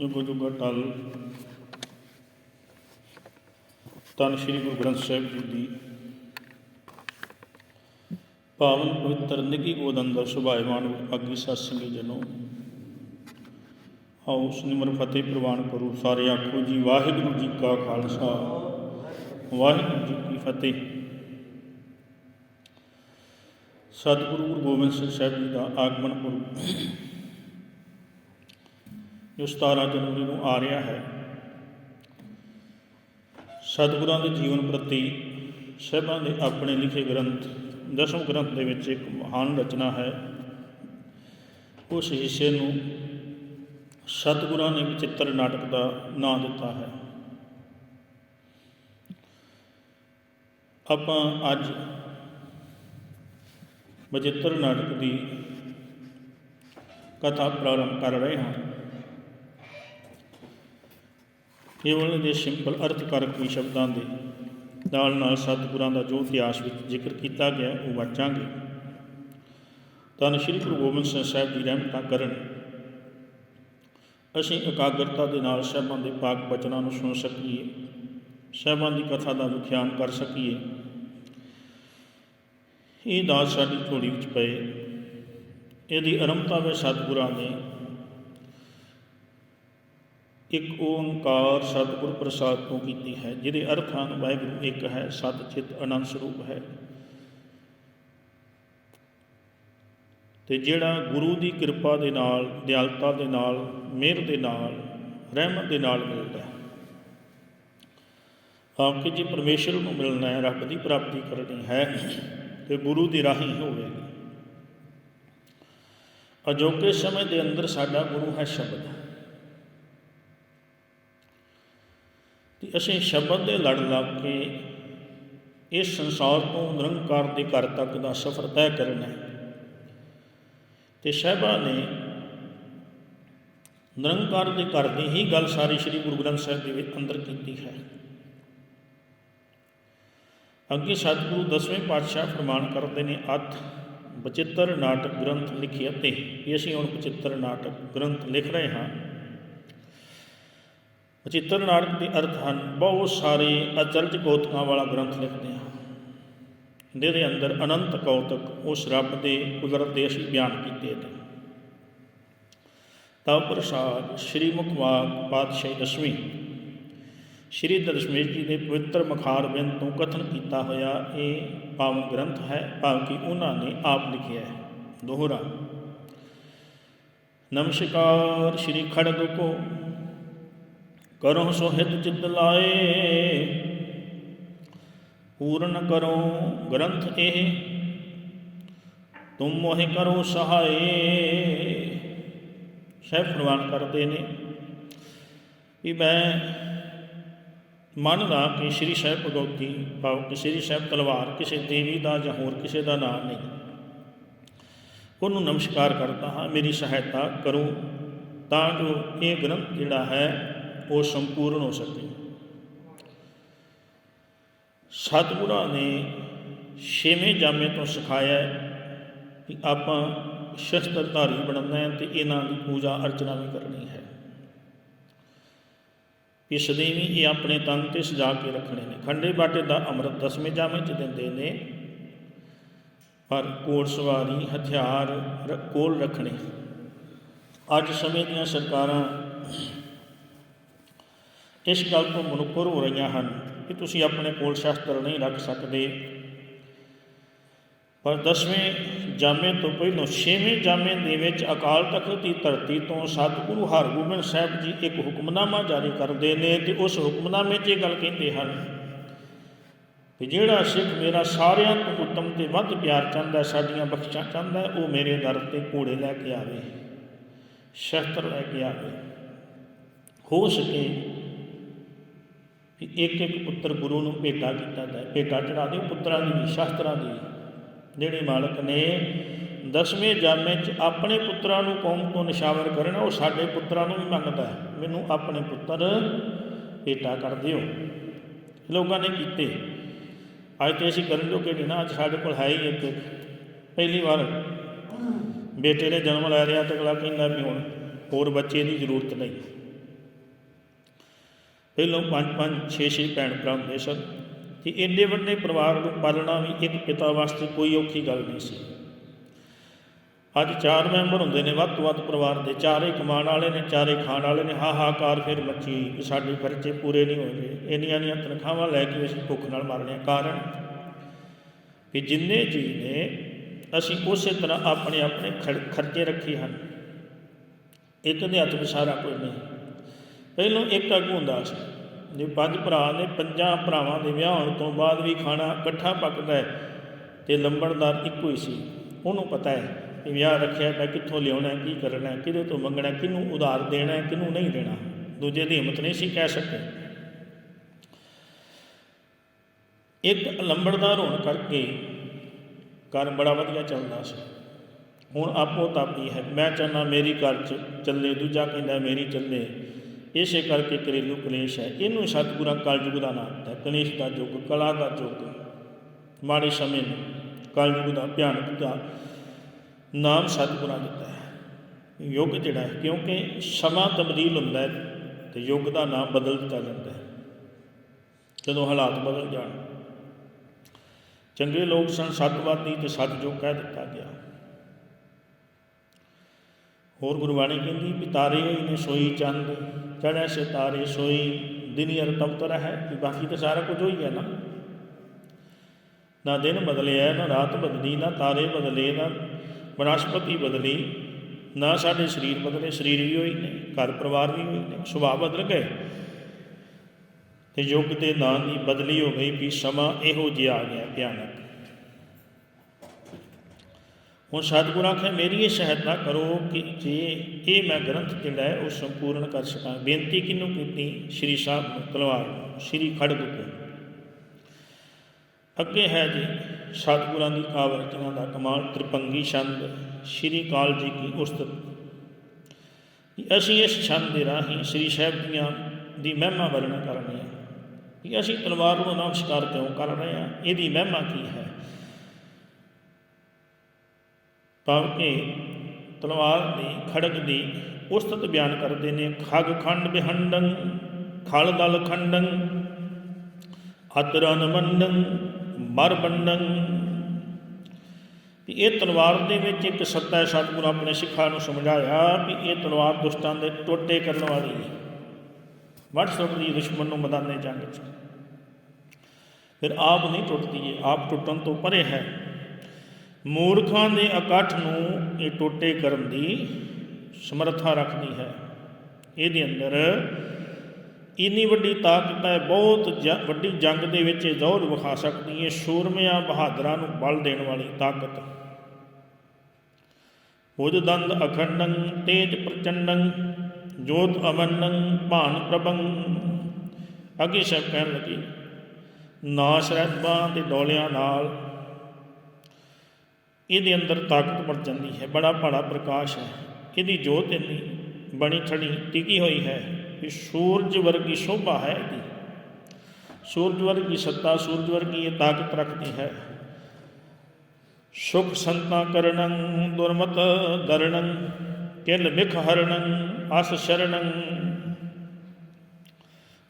ਜੁਗ ਜੁਗ ਟਲ। ਤਨ ਸ੍ਰੀ ਗੁਰੂ ਗ੍ਰੰਥ ਸਾਹਿਬ ਜੀ ਦੀ ਪਾਵਨ ਪਵਿੱਤਰ ਨਿੱਘੀ ਗੋਦ ਅੰਦਰ ਸੁਭਾਇਮਾਨ ਅਗੀ ਸਤਸੰਗੀ ਜਨੋ। ਆਓ ਸਿਮਰ ਫਤਿਹ ਪ੍ਰਵਾਨ ਕਰੋ। ਸਾਰੇ ਆਖੋ ਜੀ, ਵਾਹਿਗੁਰੂ ਜੀ ਕਾ ਖਾਲਸਾ, ਵਾਹਿਗੁਰੂ ਜੀ ਕੀ ਫਤਿਹ। ਸਤਿਗੁਰੂ ਗੁਰੂ ਗੋਬਿੰਦ ਸਿੰਘ ਸਾਹਿਬ ਜੀ ਦਾ ਆਗਮਨ ਪੁਰਬ ਜੋ 17 ਜਨਵਰੀ ਨੂੰ ਆ ਰਿਹਾ ਹੈ। ਸਤਿਗੁਰਾਂ ਦੇ ਜੀਵਨ ਪ੍ਰਤੀ ਸਾਹਿਬਾਂ ਦੇ ਆਪਣੇ ਲਿਖੇ ਗ੍ਰੰਥ, ਦਸਮ ਗ੍ਰੰਥ ਦੇ ਵਿੱਚ ਇੱਕ ਮਹਾਨ ਰਚਨਾ ਹੈ। ਉਸ ਹਿੱਸੇ ਨੂੰ ਸਤਿਗੁਰਾਂ ਨੇ ਵਿਚਿੱਤਰ ਨਾਟਕ ਦਾ ਨਾਂ ਦਿੱਤਾ ਹੈ। ਆਪਾਂ ਅੱਜ ਵਿਚਿੱਤਰ ਨਾਟਕ ਦੀ ਕਥਾ ਪ੍ਰਾਰੰਭ ਕਰ ਰਹੇ ਹਾਂ। ਕੇਵਲ ਦੇ ਸਿੰਪਲ ਅਰਥਕਾਰਕ ਵੀ ਸ਼ਬਦਾਂ ਦੇ ਨਾਲ ਨਾਲ ਸਤਿਗੁਰਾਂ ਦਾ ਜੋ ਇਤਿਹਾਸ ਵਿੱਚ ਜ਼ਿਕਰ ਕੀਤਾ ਗਿਆ, ਉਹ ਵਾਚਾਂਗੇ। ਤਾਂ ਸ਼੍ਰੀ ਗੁਰੂ ਗੋਬਿੰਦ ਸਿੰਘ ਸਾਹਿਬ ਦੀ ਰਹਿਮਤਾਂ ਕਰਨ। ਅਸੀਂ ਇਕਾਗਰਤਾ ਦੇ ਨਾਲ ਸਾਹਿਬਾਂ ਦੇ ਪਾਕ ਬਚਨਾਂ ਨੂੰ ਸੁਣ ਸਕੀਏ, ਸਾਹਿਬਾਂ ਦੀ ਕਥਾ ਦਾ ਵਿਖਿਆਨ ਕਰ ਸਕੀਏ। ਇਹ ਦਾਸ ਸਾਡੀ ਝੋਲੀ ਵਿੱਚ ਪਏ। ਇਹਦੀ ਅਰੰਭਤਾ ਵਿੱਚ ਸਤਿਗੁਰਾਂ ਨੇ ਇੱਕ ਓੰਕਾਰ ਸਤਿਗੁਰ ਪ੍ਰਸਾਦ ਤੋਂ ਕੀਤੀ ਹੈ, ਜਿਹਦੇ ਅਰਥ ਹਨ ਵਾਹਿਗੁਰੂ, ਇੱਕ ਹੈ ਸਤ ਚਿਤ ਅਨੰਦ ਸਰੂਪ ਹੈ। ਤੇ ਜਿਹੜਾ ਗੁਰੂ ਦੀ ਕਿਰਪਾ ਦੇ ਨਾਲ, ਦਿਆਲਤਾ ਦੇ ਨਾਲ, ਮਿਹਰ ਦੇ ਨਾਲ, ਰਹਿਮਤ ਦੇ ਨਾਲ ਮਿਲਦਾ ਹੈ। ਆਪ ਕਿ ਜੇ ਪਰਮੇਸ਼ਰ ਨੂੰ ਮਿਲਣਾ ਹੈ, ਰੱਬ ਦੀ ਪ੍ਰਾਪਤੀ ਕਰਨੀ ਹੈ, ਤੇ ਗੁਰੂ ਦੀ ਰਾਹੀ ਹੋਵੇਗੀ ਅਜੋਕੇ ਸਮੇਂ ਦੇ ਅੰਦਰ ਸਾਡਾ ਗੁਰੂ ਹੈ ਸ਼ਬਦ। ਅਸੀਂ ਸ਼ਬਦ ਦੇ ਲੜ ਲੱਗ ਕੇ ਇਸ ਸੰਸਾਰ ਤੋਂ ਨਿਰੰਕਾਰ ਦੇ ਘਰ ਤੱਕ ਦਾ ਸਫ਼ਰ ਤੈਅ ਕਰਨਾ ਹੈ। ਤੇ ਸਹਿਬਾ ਨੇ ਨਿਰੰਕਾਰ ਦੇ ਘਰ ਦੀ ਹੀ ਗੱਲ ਸਾਰੀ ਸ੍ਰੀ ਗੁਰੂ ਗ੍ਰੰਥ ਸਾਹਿਬ ਦੇ ਅੰਦਰ ਕੀਤੀ ਹੈ। ਅੱਗੇ ਸਤਿਗੁਰੂ ਦਸਵੇਂ ਪਾਤਸ਼ਾਹ ਫਰਮਾਨ ਕਰਦੇ ਨੇ, ਅਤ ਬਚਿੱਤਰ ਨਾਟਕ ਗ੍ਰੰਥ ਲਿਖਿਆ ਤੇ ਇਹ ਅਸੀਂ ਹੁਣ ਬਚਿੱਤਰ ਨਾਟਕ ਗ੍ਰੰਥ ਲਿਖ ਰਹੇ ਹਾਂ। ਬਚਿੱਤਰ ਨਾਟਕ ਦੇ ਅਰਥ ਹਨ, ਬਹੁਤ ਸਾਰੇ ਅਚਰਜ ਕੌਤਕਾਂ ਵਾਲਾ ਗ੍ਰੰਥ ਲਿਖਦੇ ਹਾਂ। ਜਿਹਦੇ ਅੰਦਰ ਅਨੰਤ ਕੌਤਕ, ਉਸ ਰੱਬ ਦੇ ਕੁਦਰਤ ਦੇ ਅਸੀਂ ਬਿਆਨ ਕੀਤੇ ਨੇ ਤਾਂ ਪ੍ਰਸਾਦ, ਸ਼੍ਰੀ ਮੁਖਵਾਕ ਪਾਤਸ਼ਾਹੀ ਦਸਵੀਂ। ਸ਼੍ਰੀ ਦਸ਼ਮੇਸ਼ ਜੀ ਦੇ ਪਵਿੱਤਰ ਮਖਾਰ ਬਿੰਦ ਤੋਂ ਕਥਨ ਕੀਤਾ ਹੋਇਆ ਇਹ ਪਾਵਨ ਗ੍ਰੰਥ ਹੈ ਭਾਵ ਕਿ ਉਹਨਾਂ ਨੇ ਆਪ ਲਿਖਿਆ ਹੈ। ਦੋਹਰਾ। ਨਮਸਕਾਰ, ਸ਼੍ਰੀ ਖੜਗ ਕੋ। ਕਰੋ ਸੋਹਿਤ ਚਿਤ ਲਾਏ। ਪੂਰਨ ਕਰੋ ਗ੍ਰੰਥ ਇਹ, ਤੁਮ ਮੋਹਿ ਕਰੋ ਸਹਾਏ। ਸਹਿਬ ਪ੍ਰਵਾਨ ਕਰਦੇ ਨੇ। ਕਿ ਮੈਂ ਮੰਨਦਾ ਕਿ ਸ਼੍ਰੀ ਸਾਹਿਬ ਭਗਵਤੀ ਭਾਵ ਕਿ ਸ਼੍ਰੀ ਸਾਹਿਬ ਤਲਵਾਰ ਕਿਸੇ ਦੇਵੀ ਦਾ ਜਾਂ ਹੋਰ ਕਿਸੇ ਦਾ ਨਾਮ ਨਹੀਂ। ਉਹਨੂੰ ਨਮਸਕਾਰ ਕਰਦਾ ਹਾਂ, ਮੇਰੀ ਸਹਾਇਤਾ ਕਰੋ ਤਾਂ ਜੋ ਇਹ ਗ੍ਰੰਥ ਜਿਹੜਾ ਹੈ ਉਹ ਸੰਪੂਰਨ ਹੋ ਸਕੇ। ਸਤਿਗੁਰਾਂ ਨੇ ਛੇਵੇਂ ਜਾਮੇ ਤੋਂ ਸਿਖਾਇਆ ਕਿ ਆਪਾਂ ਸ਼ਸਤਰਧਾਰੀ ਬਣਨਾ ਹੈ ਤੇ ਇਹਨਾਂ ਦੀ ਪੂਜਾ ਅਰਚਨਾ ਵੀ ਕਰਨੀ ਹੈ। ਇਸ ਦੇ ਵੀ ਇਹ ਆਪਣੇ ਤਨ ਤੇ ਸਜਾ ਕੇ ਰੱਖਣੇ ਨੇ। ਖੰਡੇ ਬਾਟੇ ਦਾ ਅੰਮ੍ਰਿਤ ਦਸਵੇਂ ਜਾਮੇ ਚ ਦਿੰਦੇ ਨੇ, ਪਰ ਕੋਲ ਸਵਾਰੀ, ਹਥਿਆਰ ਕੋਲ ਰੱਖਣੇ। ਅੱਜ ਸਮੇਂ ਦੀਆਂ ਸਰਕਾਰਾਂ ਇਸ ਗੱਲ ਤੋਂ ਮਨੁੱਖਰ ਹੋ ਰਹੀਆਂ ਹਨ ਕਿ ਤੁਸੀਂ ਆਪਣੇ ਕੋਲ ਸ਼ਸਤਰ ਨਹੀਂ ਰੱਖ ਸਕਦੇ। ਪਰ ਦਸਵੇਂ ਜਾਮੇ ਤੋਂ ਪਹਿਲਾਂ ਛੇਵੇਂ ਜਾਮੇ ਦੇ ਵਿੱਚ ਅਕਾਲ ਤਖਤ ਦੀ ਧਰਤੀ ਤੋਂ ਸਤਿਗੁਰੂ ਹਰਗੋਬਿੰਦ ਸਾਹਿਬ ਜੀ ਇੱਕ ਹੁਕਮਨਾਮਾ ਜਾਰੀ ਕਰਦੇ ਨੇ ਤੇ ਉਸ ਹੁਕਮਨਾਮੇ 'ਚ ਇਹ ਗੱਲ ਕਹਿੰਦੇ ਹਨ ਕਿ ਜਿਹੜਾ ਸਿੱਖ ਮੇਰਾ ਸਾਰਿਆਂ ਤੋਂ ਉੱਤਮ ਤੇ ਵੱਧ ਪਿਆਰ ਚਾਹੁੰਦਾ, ਸਾਡੀਆਂ ਬਖਸ਼ਾਂ ਚਾਹੁੰਦਾ, ਉਹ ਮੇਰੇ ਦਰ ਤੇ ਘੋੜੇ ਲੈ ਕੇ ਆਵੇ, ਸ਼ਸਤਰ ਲੈ ਕੇ ਆਵੇ। ਹੋ ਸਕੇ ਕਿ ਇੱਕ ਇੱਕ ਪੁੱਤਰ ਗੁਰੂ ਨੂੰ ਭੇਟਾ ਕੀਤਾ ਜਾਏ ਭੇਟਾ ਚੜਾ ਦਿਓ ਪੁੱਤਰਾਂ ਦੀ ਵੀ, ਸ਼ਸਤਰਾਂ ਦੀ। ਜਿਹੜੇ ਮਾਲਕ ਨੇ ਦਸਵੇਂ ਜਾਮੇ 'ਚ ਆਪਣੇ ਪੁੱਤਰਾਂ ਨੂੰ ਕੌਮ ਤੋਂ ਨਿਸ਼ਾਵਰ ਕਰਨਾ ਉਹ ਸਾਡੇ ਪੁੱਤਰਾਂ ਨੂੰ ਵੀ ਮੰਗਦਾ ਹੈ। ਮੈਨੂੰ ਆਪਣੇ ਪੁੱਤਰ ਭੇਟਾ ਕਰ ਦਿਓ। ਲੋਕਾਂ ਨੇ ਕੀਤੇ। ਅੱਜ ਤੇ ਅਸੀਂ ਕਰਨ ਜੋਗੇ ਨਹੀਂ ਨਾ ਅੱਜ ਸਾਡੇ ਕੋਲ ਹੈ ਹੀ ਇੱਕ। ਪਹਿਲੀ ਵਾਰ ਬੇਟੇ ਨੇ ਜਨਮ ਲੈ ਰਿਹਾ ਤੇ ਅਗਲਾ ਕਹਿੰਦਾ ਵੀ ਹੁਣ ਹੋਰ ਬੱਚੇ ਦੀ ਜ਼ਰੂਰਤ ਨਹੀਂ। ਪਹਿਲੋਂ ਪੰਜ ਪੰਜ ਛੇ ਛੇ ਭੈਣ ਭਰਾ ਹੁੰਦੇ ਸਨ ਤੇ ਇੰਨੇ ਵੱਡੇ ਪਰਿਵਾਰ ਨੂੰ ਪਾਲਣਾ ਵੀ ਇੱਕ ਪਿਤਾ ਵਾਸਤੇ ਕੋਈ ਔਖੀ ਗੱਲ ਨਹੀਂ ਸੀ। ਅੱਜ ਚਾਰ ਮੈਂਬਰ ਹੁੰਦੇ ਨੇ, ਵੱਧ ਤੋਂ ਵੱਧ ਪਰਿਵਾਰ ਦੇ। ਚਾਰੇ ਕਮਾਉਣ ਵਾਲੇ ਨੇ, ਚਾਰੇ ਖਾਣ ਵਾਲੇ ਨੇ। ਹਾਹਾਕਾਰ ਫਿਰ ਮੱਚੀ ਕਿ ਸਾਡੇ ਖਰਚੇ ਪੂਰੇ ਨਹੀਂ ਹੋਏ ਇੰਨੀਆਂ ਇੰਨੀਆਂ ਤਨਖਾਹਾਂ ਲੈ ਕੇ ਅਸੀਂ ਭੁੱਖ ਨਾਲ ਮਰ ਕਾਰਨ ਕਿ ਜਿੰਨੇ ਜੀ ਨੇ, ਅਸੀਂ ਉਸੇ ਤਰ੍ਹਾਂ ਆਪਣੇ ਆਪਣੇ ਖਰ- ਖਰਚੇ ਰੱਖੇ ਹਨ। ਇੱਕ ਦੇ ਹੱਥ ਵਿੱਚ ਸਾਰਾ ਕੁਝ ਨਹੀਂ। ਪਹਿਲੋਂ ਇੱਕ ਆਗੂ ਹੁੰਦਾ ਸੀ। ਜੇ ਪੰਜ ਭਰਾ ਨੇ ਪੰਜਾਂ ਭਰਾਵਾਂ ਦੇ ਵਿਆਹ ਹੋਣ ਤੋਂ ਬਾਅਦ ਵੀ ਖਾਣਾ ਇਕੱਠਾ ਪੱਕਦਾ ਹੈ ਤੇ ਲੰਬੜਦਾਰ ਇੱਕੋ ਹੀ ਸੀ। ਉਹਨੂੰ ਪਤਾ ਹੈ ਕਿ ਵਿਆਹ ਰੱਖਿਆ ਮੈਂ ਕਿੱਥੋਂ ਲਿਆਉਣਾ, ਕੀ ਕਰਨਾ, ਕਿਹਦੇ ਤੋਂ ਮੰਗਣਾ, ਕਿਹਨੂੰ ਉਧਾਰ ਦੇਣਾ, ਕਿਹਨੂੰ ਨਹੀਂ ਦੇਣਾ। ਦੂਜੇ ਦੀ ਹਿੰਮਤ ਨਹੀਂ ਸੀ ਕਹਿ ਸਕੇ। ਇੱਕ ਲੰਬੜਦਾਰ ਹੋਣ ਕਰਕੇ ਘਰ ਬੜਾ ਵਧੀਆ ਚੱਲਦਾ ਸੀ। ਹੁਣ ਆਪੋ ਤਾਪੀ ਹੈ। ਮੈਂ ਚਾਹੁੰਦਾ ਮੇਰੀ ਘਰ ਚ ਚੱਲੇ, ਦੂਜਾ ਕਹਿੰਦਾ ਮੇਰੀ ਚੱਲੇ। ਇਸੇ ਕਰਕੇ ਘਰੇਲੂ ਕਲੇਸ਼ ਹੈ। ਇਹਨੂੰ ਸਤਿਗੁਰਾਂ ਕਲਯੁਗ ਦਾ ਨਾਮ ਦਿੱਤਾ। ਕਲੇਸ਼ ਦਾ ਯੁੱਗ, ਕਲਾ ਦਾ ਯੁੱਗ। ਮਾੜੇ ਸਮੇਂ ਨੂੰ ਕਲਯੁਗ ਦਾ ਭਿਆਨਕ ਦਾ ਨਾਮ ਸਤਿਗੁਰਾਂ ਦਿੱਤਾ ਹੈ। ਯੁੱਗ ਜਿਹੜਾ ਹੈ, ਕਿਉਂਕਿ ਸਮਾਂ ਤਬਦੀਲ ਹੁੰਦਾ ਹੈ ਤੇ ਯੁੱਗ ਦਾ ਨਾਮ ਬਦਲ ਦਿੱਤਾ ਜਾਂਦਾ ਹੈ। ਜਦੋਂ ਹਾਲਾਤ ਬਦਲ ਜਾਣ, ਚੰਗੇ ਲੋਕ ਸਨ, ਸਤਵਾਦੀ ਤੇ ਸਤਜੋਗ ਕਹਿ ਦਿੱਤਾ ਗਿਆ। ਹੋਰ ਗੁਰਬਾਣੀ ਕਹਿੰਦੀ, ਵੀ ਤਾਰੇ ਹੋਈ ਨੇ ਸੋਈ ਚੰਦ ਚੜ੍ਹੈ ਸਿਤਾਰੇ ਸੋਈ ਦਿਨੀਅਰ ਤਪਤਰ ਹੈ ਕਿ ਬਾਕੀ ਤਾਂ ਸਾਰਾ ਕੁਝ ਹੋਈ ਹੈ ਨਾ। ਨਾ ਦਿਨ ਬਦਲਿਆ ਨਾ ਰਾਤ ਬਦਲੀ, ਨਾ ਤਾਰੇ ਬਦਲੇ, ਨਾ ਬਨਸਪਤੀ ਬਦਲੀ, ਨਾ ਸਾਡੇ ਸਰੀਰ ਬਦਲੇ, ਸਰੀਰ ਵੀ ਹੋਈ ਨੇ, ਘਰ ਪਰਿਵਾਰ ਵੀ ਹੋਈ ਨੇ, ਸੁਭਾਅ ਬਦਲ ਗਏ। ਤੇ ਯੁੱਗ ਦੇ ਨਾਂ ਦੀ ਬਦਲੀ ਹੋ ਗਈ ਵੀ ਸਮਾਂ ਇਹੋ ਜਿਹਾ ਆ ਗਿਆ ਭਿਆਨਕ। ਹੁਣ ਸਤਿਗੁਰੂ ਆਖਿਆ ਮੇਰੀ ਇਹ ਸਹਾਇਤਾ ਕਰੋ ਕਿ ਜੇ ਇਹ ਮੈਂ ਗ੍ਰੰਥ ਜਿਹੜਾ ਹੈ, ਉਹ ਸੰਪੂਰਨ ਕਰ ਸਕਾਂ। ਬੇਨਤੀ ਕਿਹਨੂੰ ਕੀਤੀ? ਸ਼੍ਰੀ ਸਾਹਿਬ ਨੂੰ, ਤਲਵਾਰ ਨੂੰ, ਸ਼੍ਰੀ ਖੜਗ ਨੂੰ ਅੱਗੇ ਹੈ ਜੀ, ਸਤਿਗੁਰਾਂ ਦੀ ਕਾਵਿ ਦਾ ਕਮਾਲ ਤ੍ਰਿਪੰਗੀ ਛੰਦ, ਸ਼੍ਰੀ ਕਾਲ ਜੀ ਕੀ ਉਸਤਤ ਅਸੀਂ ਇਸ ਛੰਦ ਦੇ ਰਾਹੀਂ ਸ਼੍ਰੀ ਸਾਹਿਬ ਦੀਆਂ ਦੀ ਮਹਿਮਾ ਵਰਣਨ ਕਰ ਰਹੇ ਹਾਂ। ਕਿ ਅਸੀਂ ਤਲਵਾਰ ਨੂੰ ਨਮਸਕਾਰ ਕਿਉਂ ਕਰ ਰਹੇ ਹਾਂ? ਇਹਦੀ ਮਹਿਮਾ ਕੀ ਹੈ? ਭਾਵ ਕਿ ਤਲਵਾਰ ਦੀ ਖੜਕ ਦੀ ਉਸਤਤ ਬਿਆਨ ਕਰਦੇ ਨੇ, ਖਗ ਖੰਡ ਬਿਹੰਡੰ, ਖਲ ਦਲ ਖੰਡੰ, ਅਤਰਨ ਮੰਡੰ, ਮਰ ਬੰਡੰ ਵੀ ਇਹ ਤਲਵਾਰ ਦੇ ਵਿੱਚ ਇੱਕ ਸੱਤਾ ਹੈ, ਸਤਿਗੁਰੂ ਆਪਣੇ ਸਿੱਖਾਂ ਨੂੰ ਸਮਝਾਇਆ ਵੀ ਇਹ ਤਲਵਾਰ ਦੁਸ਼ਟਾਂ ਦੇ ਟੋਟੇ ਕਰਨ ਵਾਲੀ ਹੈ। ਵੱਢ ਦੀ ਦੁਸ਼ਮਣ ਨੂੰ ਮਦਾਨੇ ਜੰਗ 'ਚ। ਫਿਰ ਆਪ ਨਹੀਂ ਟੁੱਟਦੀ ਇਹ, ਆਪ ਟੁੱਟਣ ਤੋਂ ਪਰੇ ਹੈ। ਮੂਰਖਾਂ ਦੇ ਇਕੱਠ ਨੂੰ ਇਹ ਟੋਟੇ ਕਰਨ ਦੀ ਸਮਰੱਥਾ ਰੱਖਦੀ ਹੈ। ਇਹਦੇ ਅੰਦਰ ਇੰਨੀ ਵੱਡੀ ਤਾਕਤ ਹੈ, ਬਹੁਤ ਜ- ਵੱਡੀ ਜੰਗ ਦੇ ਵਿੱਚ ਇਹ ਜ਼ੋਰ ਵਿਖਾ ਸਕਦੀ ਹੈ, ਸ਼ੂਰਮਿਆਂ ਬਹਾਦਰਾਂ ਨੂੰ ਬਲ ਦੇਣ ਵਾਲੀ ਤਾਕਤ। ਬੁੱਧ ਦੰਦ ਅਖੰਡੰ, ਤੇਜ ਪ੍ਰਚੰਡੰ, ਜੋਤ ਅਮੰਡੰ ਭਾਨ ਪ੍ਰਭੰ। ਅੱਗੇ ਸ਼ਬਦ ਕਹਿਣ ਲੱਗੀ, ਨਾਸ਼ ਰਹਿਬਾਂ ਦੇ ਡੋਲਿਆਂ ਨਾਲ ਇਹਦੇ ਅੰਦਰ ਤਾਕਤ ਵਰ ਜਾਂਦੀ ਹੈ, ਬੜਾ ਭਾੜਾ ਪ੍ਰਕਾਸ਼ ਹੈ। ਇਹਦੀ ਜੋਤ ਇੰਨੀ ਬਣੀ ਠੜੀ ਟਿਕੀ ਹੋਈ ਹੈ ਕਿ ਸੂਰਜ ਵਰਗੀ ਸ਼ੋਭਾ ਹੈ ਇਹਦੀ। ਸੂਰਜ ਵਰਗੀ ਸੱਤਾ, ਸੂਰਜ ਵਰਗੀ ਇਹ ਤਾਕਤ ਰੱਖਦੀ ਹੈ। ਸੁਖ ਸੰਤਾ ਕਰਣੰ ਦੁਰਮਤ ਦਰਣੰ ਕਿਲ ਮਿਖ ਹਰਣੰ ਅਸ ਸ਼ਰਣੰ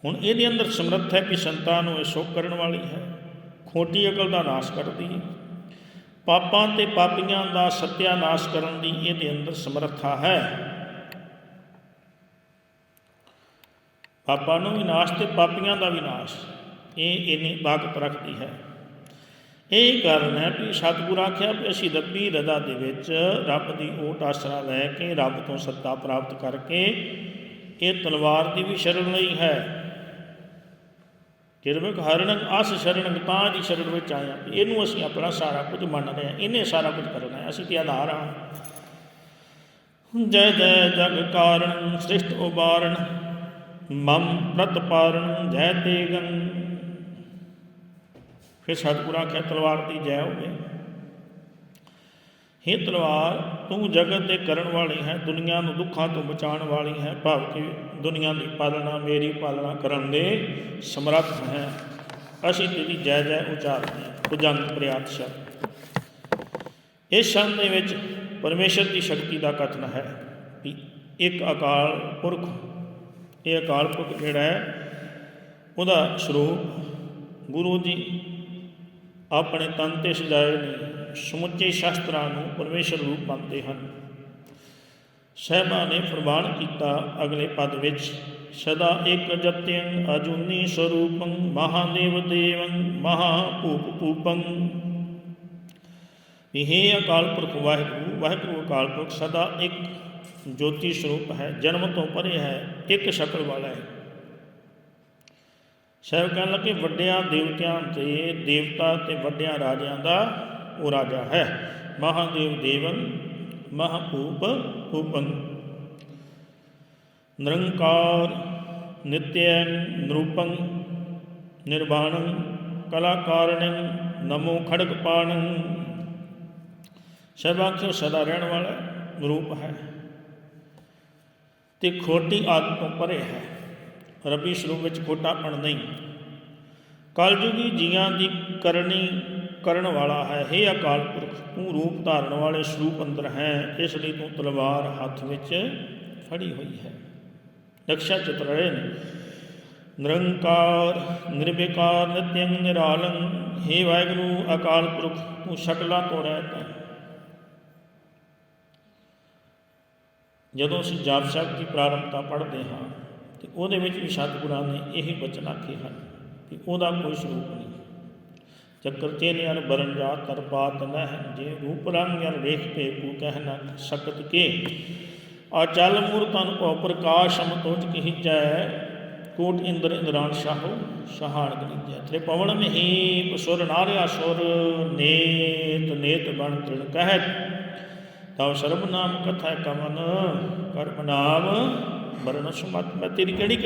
ਹੁਣ ਇਹਦੇ ਅੰਦਰ ਸਮਰੱਥ ਹੈ ਕਿ ਸੰਤਾਂ ਨੂੰ ਇਹ ਸੁਖ ਕਰਨ ਵਾਲੀ ਹੈ। ਖੋਟੀ ਅਕਲ ਦਾ ਨਾਸ਼ ਕਰਦੀ ਹੈ। ਪਾਪਾਂ ਤੇ ਪਾਪੀਆਂ ਦਾ ਸਤਿਆਨਾਸ਼ ਕਰਨ ਦੀ ਇਹਦੇ ਅੰਦਰ ਸਮਰੱਥਾ ਹੈ। ਪਾਪਾਂ ਨੂੰ ਵੀ ਨਾਸ਼ ਤੇ ਪਾਪੀਆਂ ਦਾ ਵੀ ਨਾਸ਼। ਇਹ ਇੰਨੀ ਤਾਕਤ ਰੱਖਦੀ ਹੈ। ਇਹ ਕਾਰਨ ਹੈ ਕਿ ਸਤਿਗੁਰੂ ਆਖਿਆ ਵੀ ਅਸੀਂ ਰੱਬੀ ਰਦਾ ਦੇ ਵਿੱਚ ਰੱਬ ਦੀ ਓਟ ਆਸਰਾ ਲੈ ਕੇ ਰੱਬ ਤੋਂ ਸੱਤਾ ਪ੍ਰਾਪਤ ਕਰਕੇ ਇਹ ਤਲਵਾਰ ਦੀ ਵੀ ਸ਼ਰਨ ਲਈ ਹੈ। ਕਿਰਮਕ ਹਰਣੰ ਅਸ ਸ਼ਰਣੰ ਤਾਂ ਦੀ ਸ਼ਰਨ ਵਿੱਚ ਆਇਆ। ਵੀ ਇਹਨੂੰ ਅਸੀਂ ਆਪਣਾ ਸਾਰਾ ਕੁਝ ਮੰਨਦੇ ਰਹੇ ਹਾਂ, ਇਹਨੇ ਸਾਰਾ ਕੁਝ ਕਰਨਾ ਹੈ, ਅਸੀਂ ਤੇ ਆਧਾਰ ਹਾਂ। ਜੈ ਜੈ ਜਗ ਕਾਰਣ, ਸ੍ਰਿਸ਼ਟ ਉਬਾਰਣ, ਮਮ ਪ੍ਰਤਪਾਰਣ ਜੈ ਤੇਗੰ। ਫਿਰ ਸਤਿਗੁਰਾਂ ਆਖਿਆ, ਤਲਵਾਰ ਦੀ ਜੈ ਹੋਵੇ ਹੇ ਤਲਵਾਰ, ਤੂੰ ਜਗਤ ਦੇ ਕਰਨ ਵਾਲੀ ਹੈ, ਦੁਨੀਆ ਨੂੰ ਦੁੱਖਾਂ ਤੋਂ ਬਚਾਉਣ ਵਾਲੀ ਹੈ, ਭਾਵ ਕਿ ਦੁਨੀਆ ਦੀ ਪਾਲਣਾ, ਮੇਰੀ ਪਾਲਣਾ ਕਰਨ ਦੇ ਸਮਰੱਥ ਹੈ। ਅਸੀਂ ਤੇਰੀ ਜੈ ਜੈ ਉਚਾਰਦੇ ਹਾਂ। ਉਜੰਗ ਪ੍ਰਿਆਤ ਸ਼ਬਦ। ਇਸ ਸ਼ਬਦ ਦੇ ਵਿੱਚ ਪਰਮੇਸ਼ਰ ਦੀ ਸ਼ਕਤੀ ਦਾ ਕਥਨ ਹੈ ਕਿ ਇੱਕ ਅਕਾਲ ਪੁਰਖ, ਇਹ ਅਕਾਲ ਪੁਰਖ ਜਿਹੜਾ ਹੈ, ਉਹਦਾ ਸਰੂਪ ਗੁਰੂ ਜੀ ਆਪਣੇ ਤਨ ਤੇ ਸਜਾਏ ਨੇ, ਸਮੁੱਚੇ ਸ਼ਾਸਤਰਾਂ ਨੂੰ ਪਰਮੇਸ਼ਰ ਰੂਪ ਮੰਨਦੇ ਹਨ। ਸਹਿਬਾ ਨੇ ਫਰਮਾਨ ਕੀਤਾ ਅਗਲੇ ਪਦ ਵਿੱਚ, ਸਦਾ ਇੱਕ ਜਤਿੰ ਅਜੂਨੀ ਸਰੂਪੰ, ਮਹਾਦੇਵ ਦੇਵੰ, ਮਹਾਭੂਪ ਭੂਪੰ। ਇਹ ਅਕਾਲ ਪੁਰਖ ਵਾਹਿਗੁਰੂ ਵਾਹਿਗੁਰੂ ਅਕਾਲ ਪੁਰਖ, ਸਦਾ ਇੱਕ ਜੋਤੀ ਸਰੂਪ ਹੈ, ਜਨਮ ਤੋਂ ਪਰੇ ਹੈ, ਇੱਕ ਸ਼ਕਲ ਵਾਲਾ ਹੈ। ਸਾਹਿਬ ਕਹਿਣ ਲੱਗੇ, ਵੱਡਿਆਂ ਦੇਵਤਿਆਂ ਤੇ ਦੇਵਤਾ ਤੇ ਵੱਡਿਆਂ ਰਾਜਿਆਂ ਦਾ ਉਹ ਰਾਜਾ ਹੈ, ਮਹਾਦੇਵ ਦੇਵਨ ਮਹਾਭੂਪ ਭੂਪਨ ਨਿਰੰਕਾਰ ਨਿਤਯੰ ਨਿਰੂਪੰ, ਨਿਰਵਾਣੰ ਕਲਾਕਾਰਣੰ ਨਮੋ ਖੜਗਪਾਣੰ। ਸਭਾਖਿਓ ਸਦਾ ਰਹਿਣ ਵਾਲਾ ਰੂਪ ਹੈ। ਤੇ ਖੋਟੀ ਆਦਤ ਤੋਂ ਪਰੇ ਹੈ। ਰਬੀ ਸਰੂਪ ਵਿੱਚ ਖੋਟਾਪਣ ਨਹੀਂ। ਕਲਯੁਗੀ ਜੀਆਂ ਦੀ ਕਰਨੀ ਕਰਨ ਵਾਲਾ ਹੈ। हे ਅਕਾਲ ਪੁਰਖ, ਤੂੰ ਰੂਪ ਧਾਰਨ ਵਾਲੇ ਸਰੂਪ ਅੰਦਰ ਹੈ। ਇਸ ਲਈ ਤੂੰ ਤਲਵਾਰ ਹੱਥ ਵਿੱਚ ਫੜੀ ਹੋਈ ਹੈ। ਨਕਸ਼ਾ ਚਿਤਰ ਨੇ, ਨਿਰੰਕਾਰ, ਨਿਰਵਿਕਾਰ, ਨਿਤਯੰ, ਨਿਰਾਲੰ हे ਵਾਹਿਗੁਰੂ ਅਕਾਲ ਪੁਰਖ, ਤੂੰ ਸ਼ਕਲਾਂ ਤੋਂ ਰਹਿਤ ਹੈ। ਜਦੋਂ ਅਸੀਂ ਜਾਪ ਸਾਹਿਬ ਦੀ ਪ੍ਰਾਰੰਭਤਾ ਪੜ੍ਹਦੇ ਹਾਂ, ਤੇ ਉਹਦੇ ਵਿੱਚ ਵੀ ਸਤਿਗੁਰਾਂ ਨੇ ਇਹੀ ਬਚਨ ਆਖੇ ਹਨ ਕਿ ਉਹਦਾ ਕੋਈ ਸਰੂਪ ਨਹੀਂ। ਚੱਕਰ ਚੇਨ ਅਨ ਬਰਨ ਜਾਤ ਤਰ ਬਾਤ ਨਹਿ ਜੇ ਰੂਪ ਰੰਗ ਅਨ ਵੇਖ ਤੇ ਕੂ ਕਹਿ ਨ ਸਕਤ ਕੇ। ਆ ਚਲ ਮੂਰਤਨ ਕੋ ਪ੍ਰਕਾਸ਼ ਅਮ ਤੋਜ ਕਹਿਜੈ ਕੋਟ ਇੰਦਰ ਇੰਦਰਾਨ ਸ਼ਾਹੋ ਸ਼ਹਾਨ ਗਨੀਜੈ ਤ੍ਰੇ ਪਵਨ ਮਹੀ ਸੁਰ ਨਾਰਿਆ ਸੁਰ, ਨੇਤ ਨੇਤ ਬਣ ਤ੍ਰਿਣ ਕਹਿਤ ਤਉ ਸਰਬ ਨਾਮ ਕਥਾ ਕਮਨ, ਕਰਮ ਨਾਮ ਵਰਨ ਸੁਮਤ, ਮੈਂ ਤੇਰੀ ਕਿਹੜੀ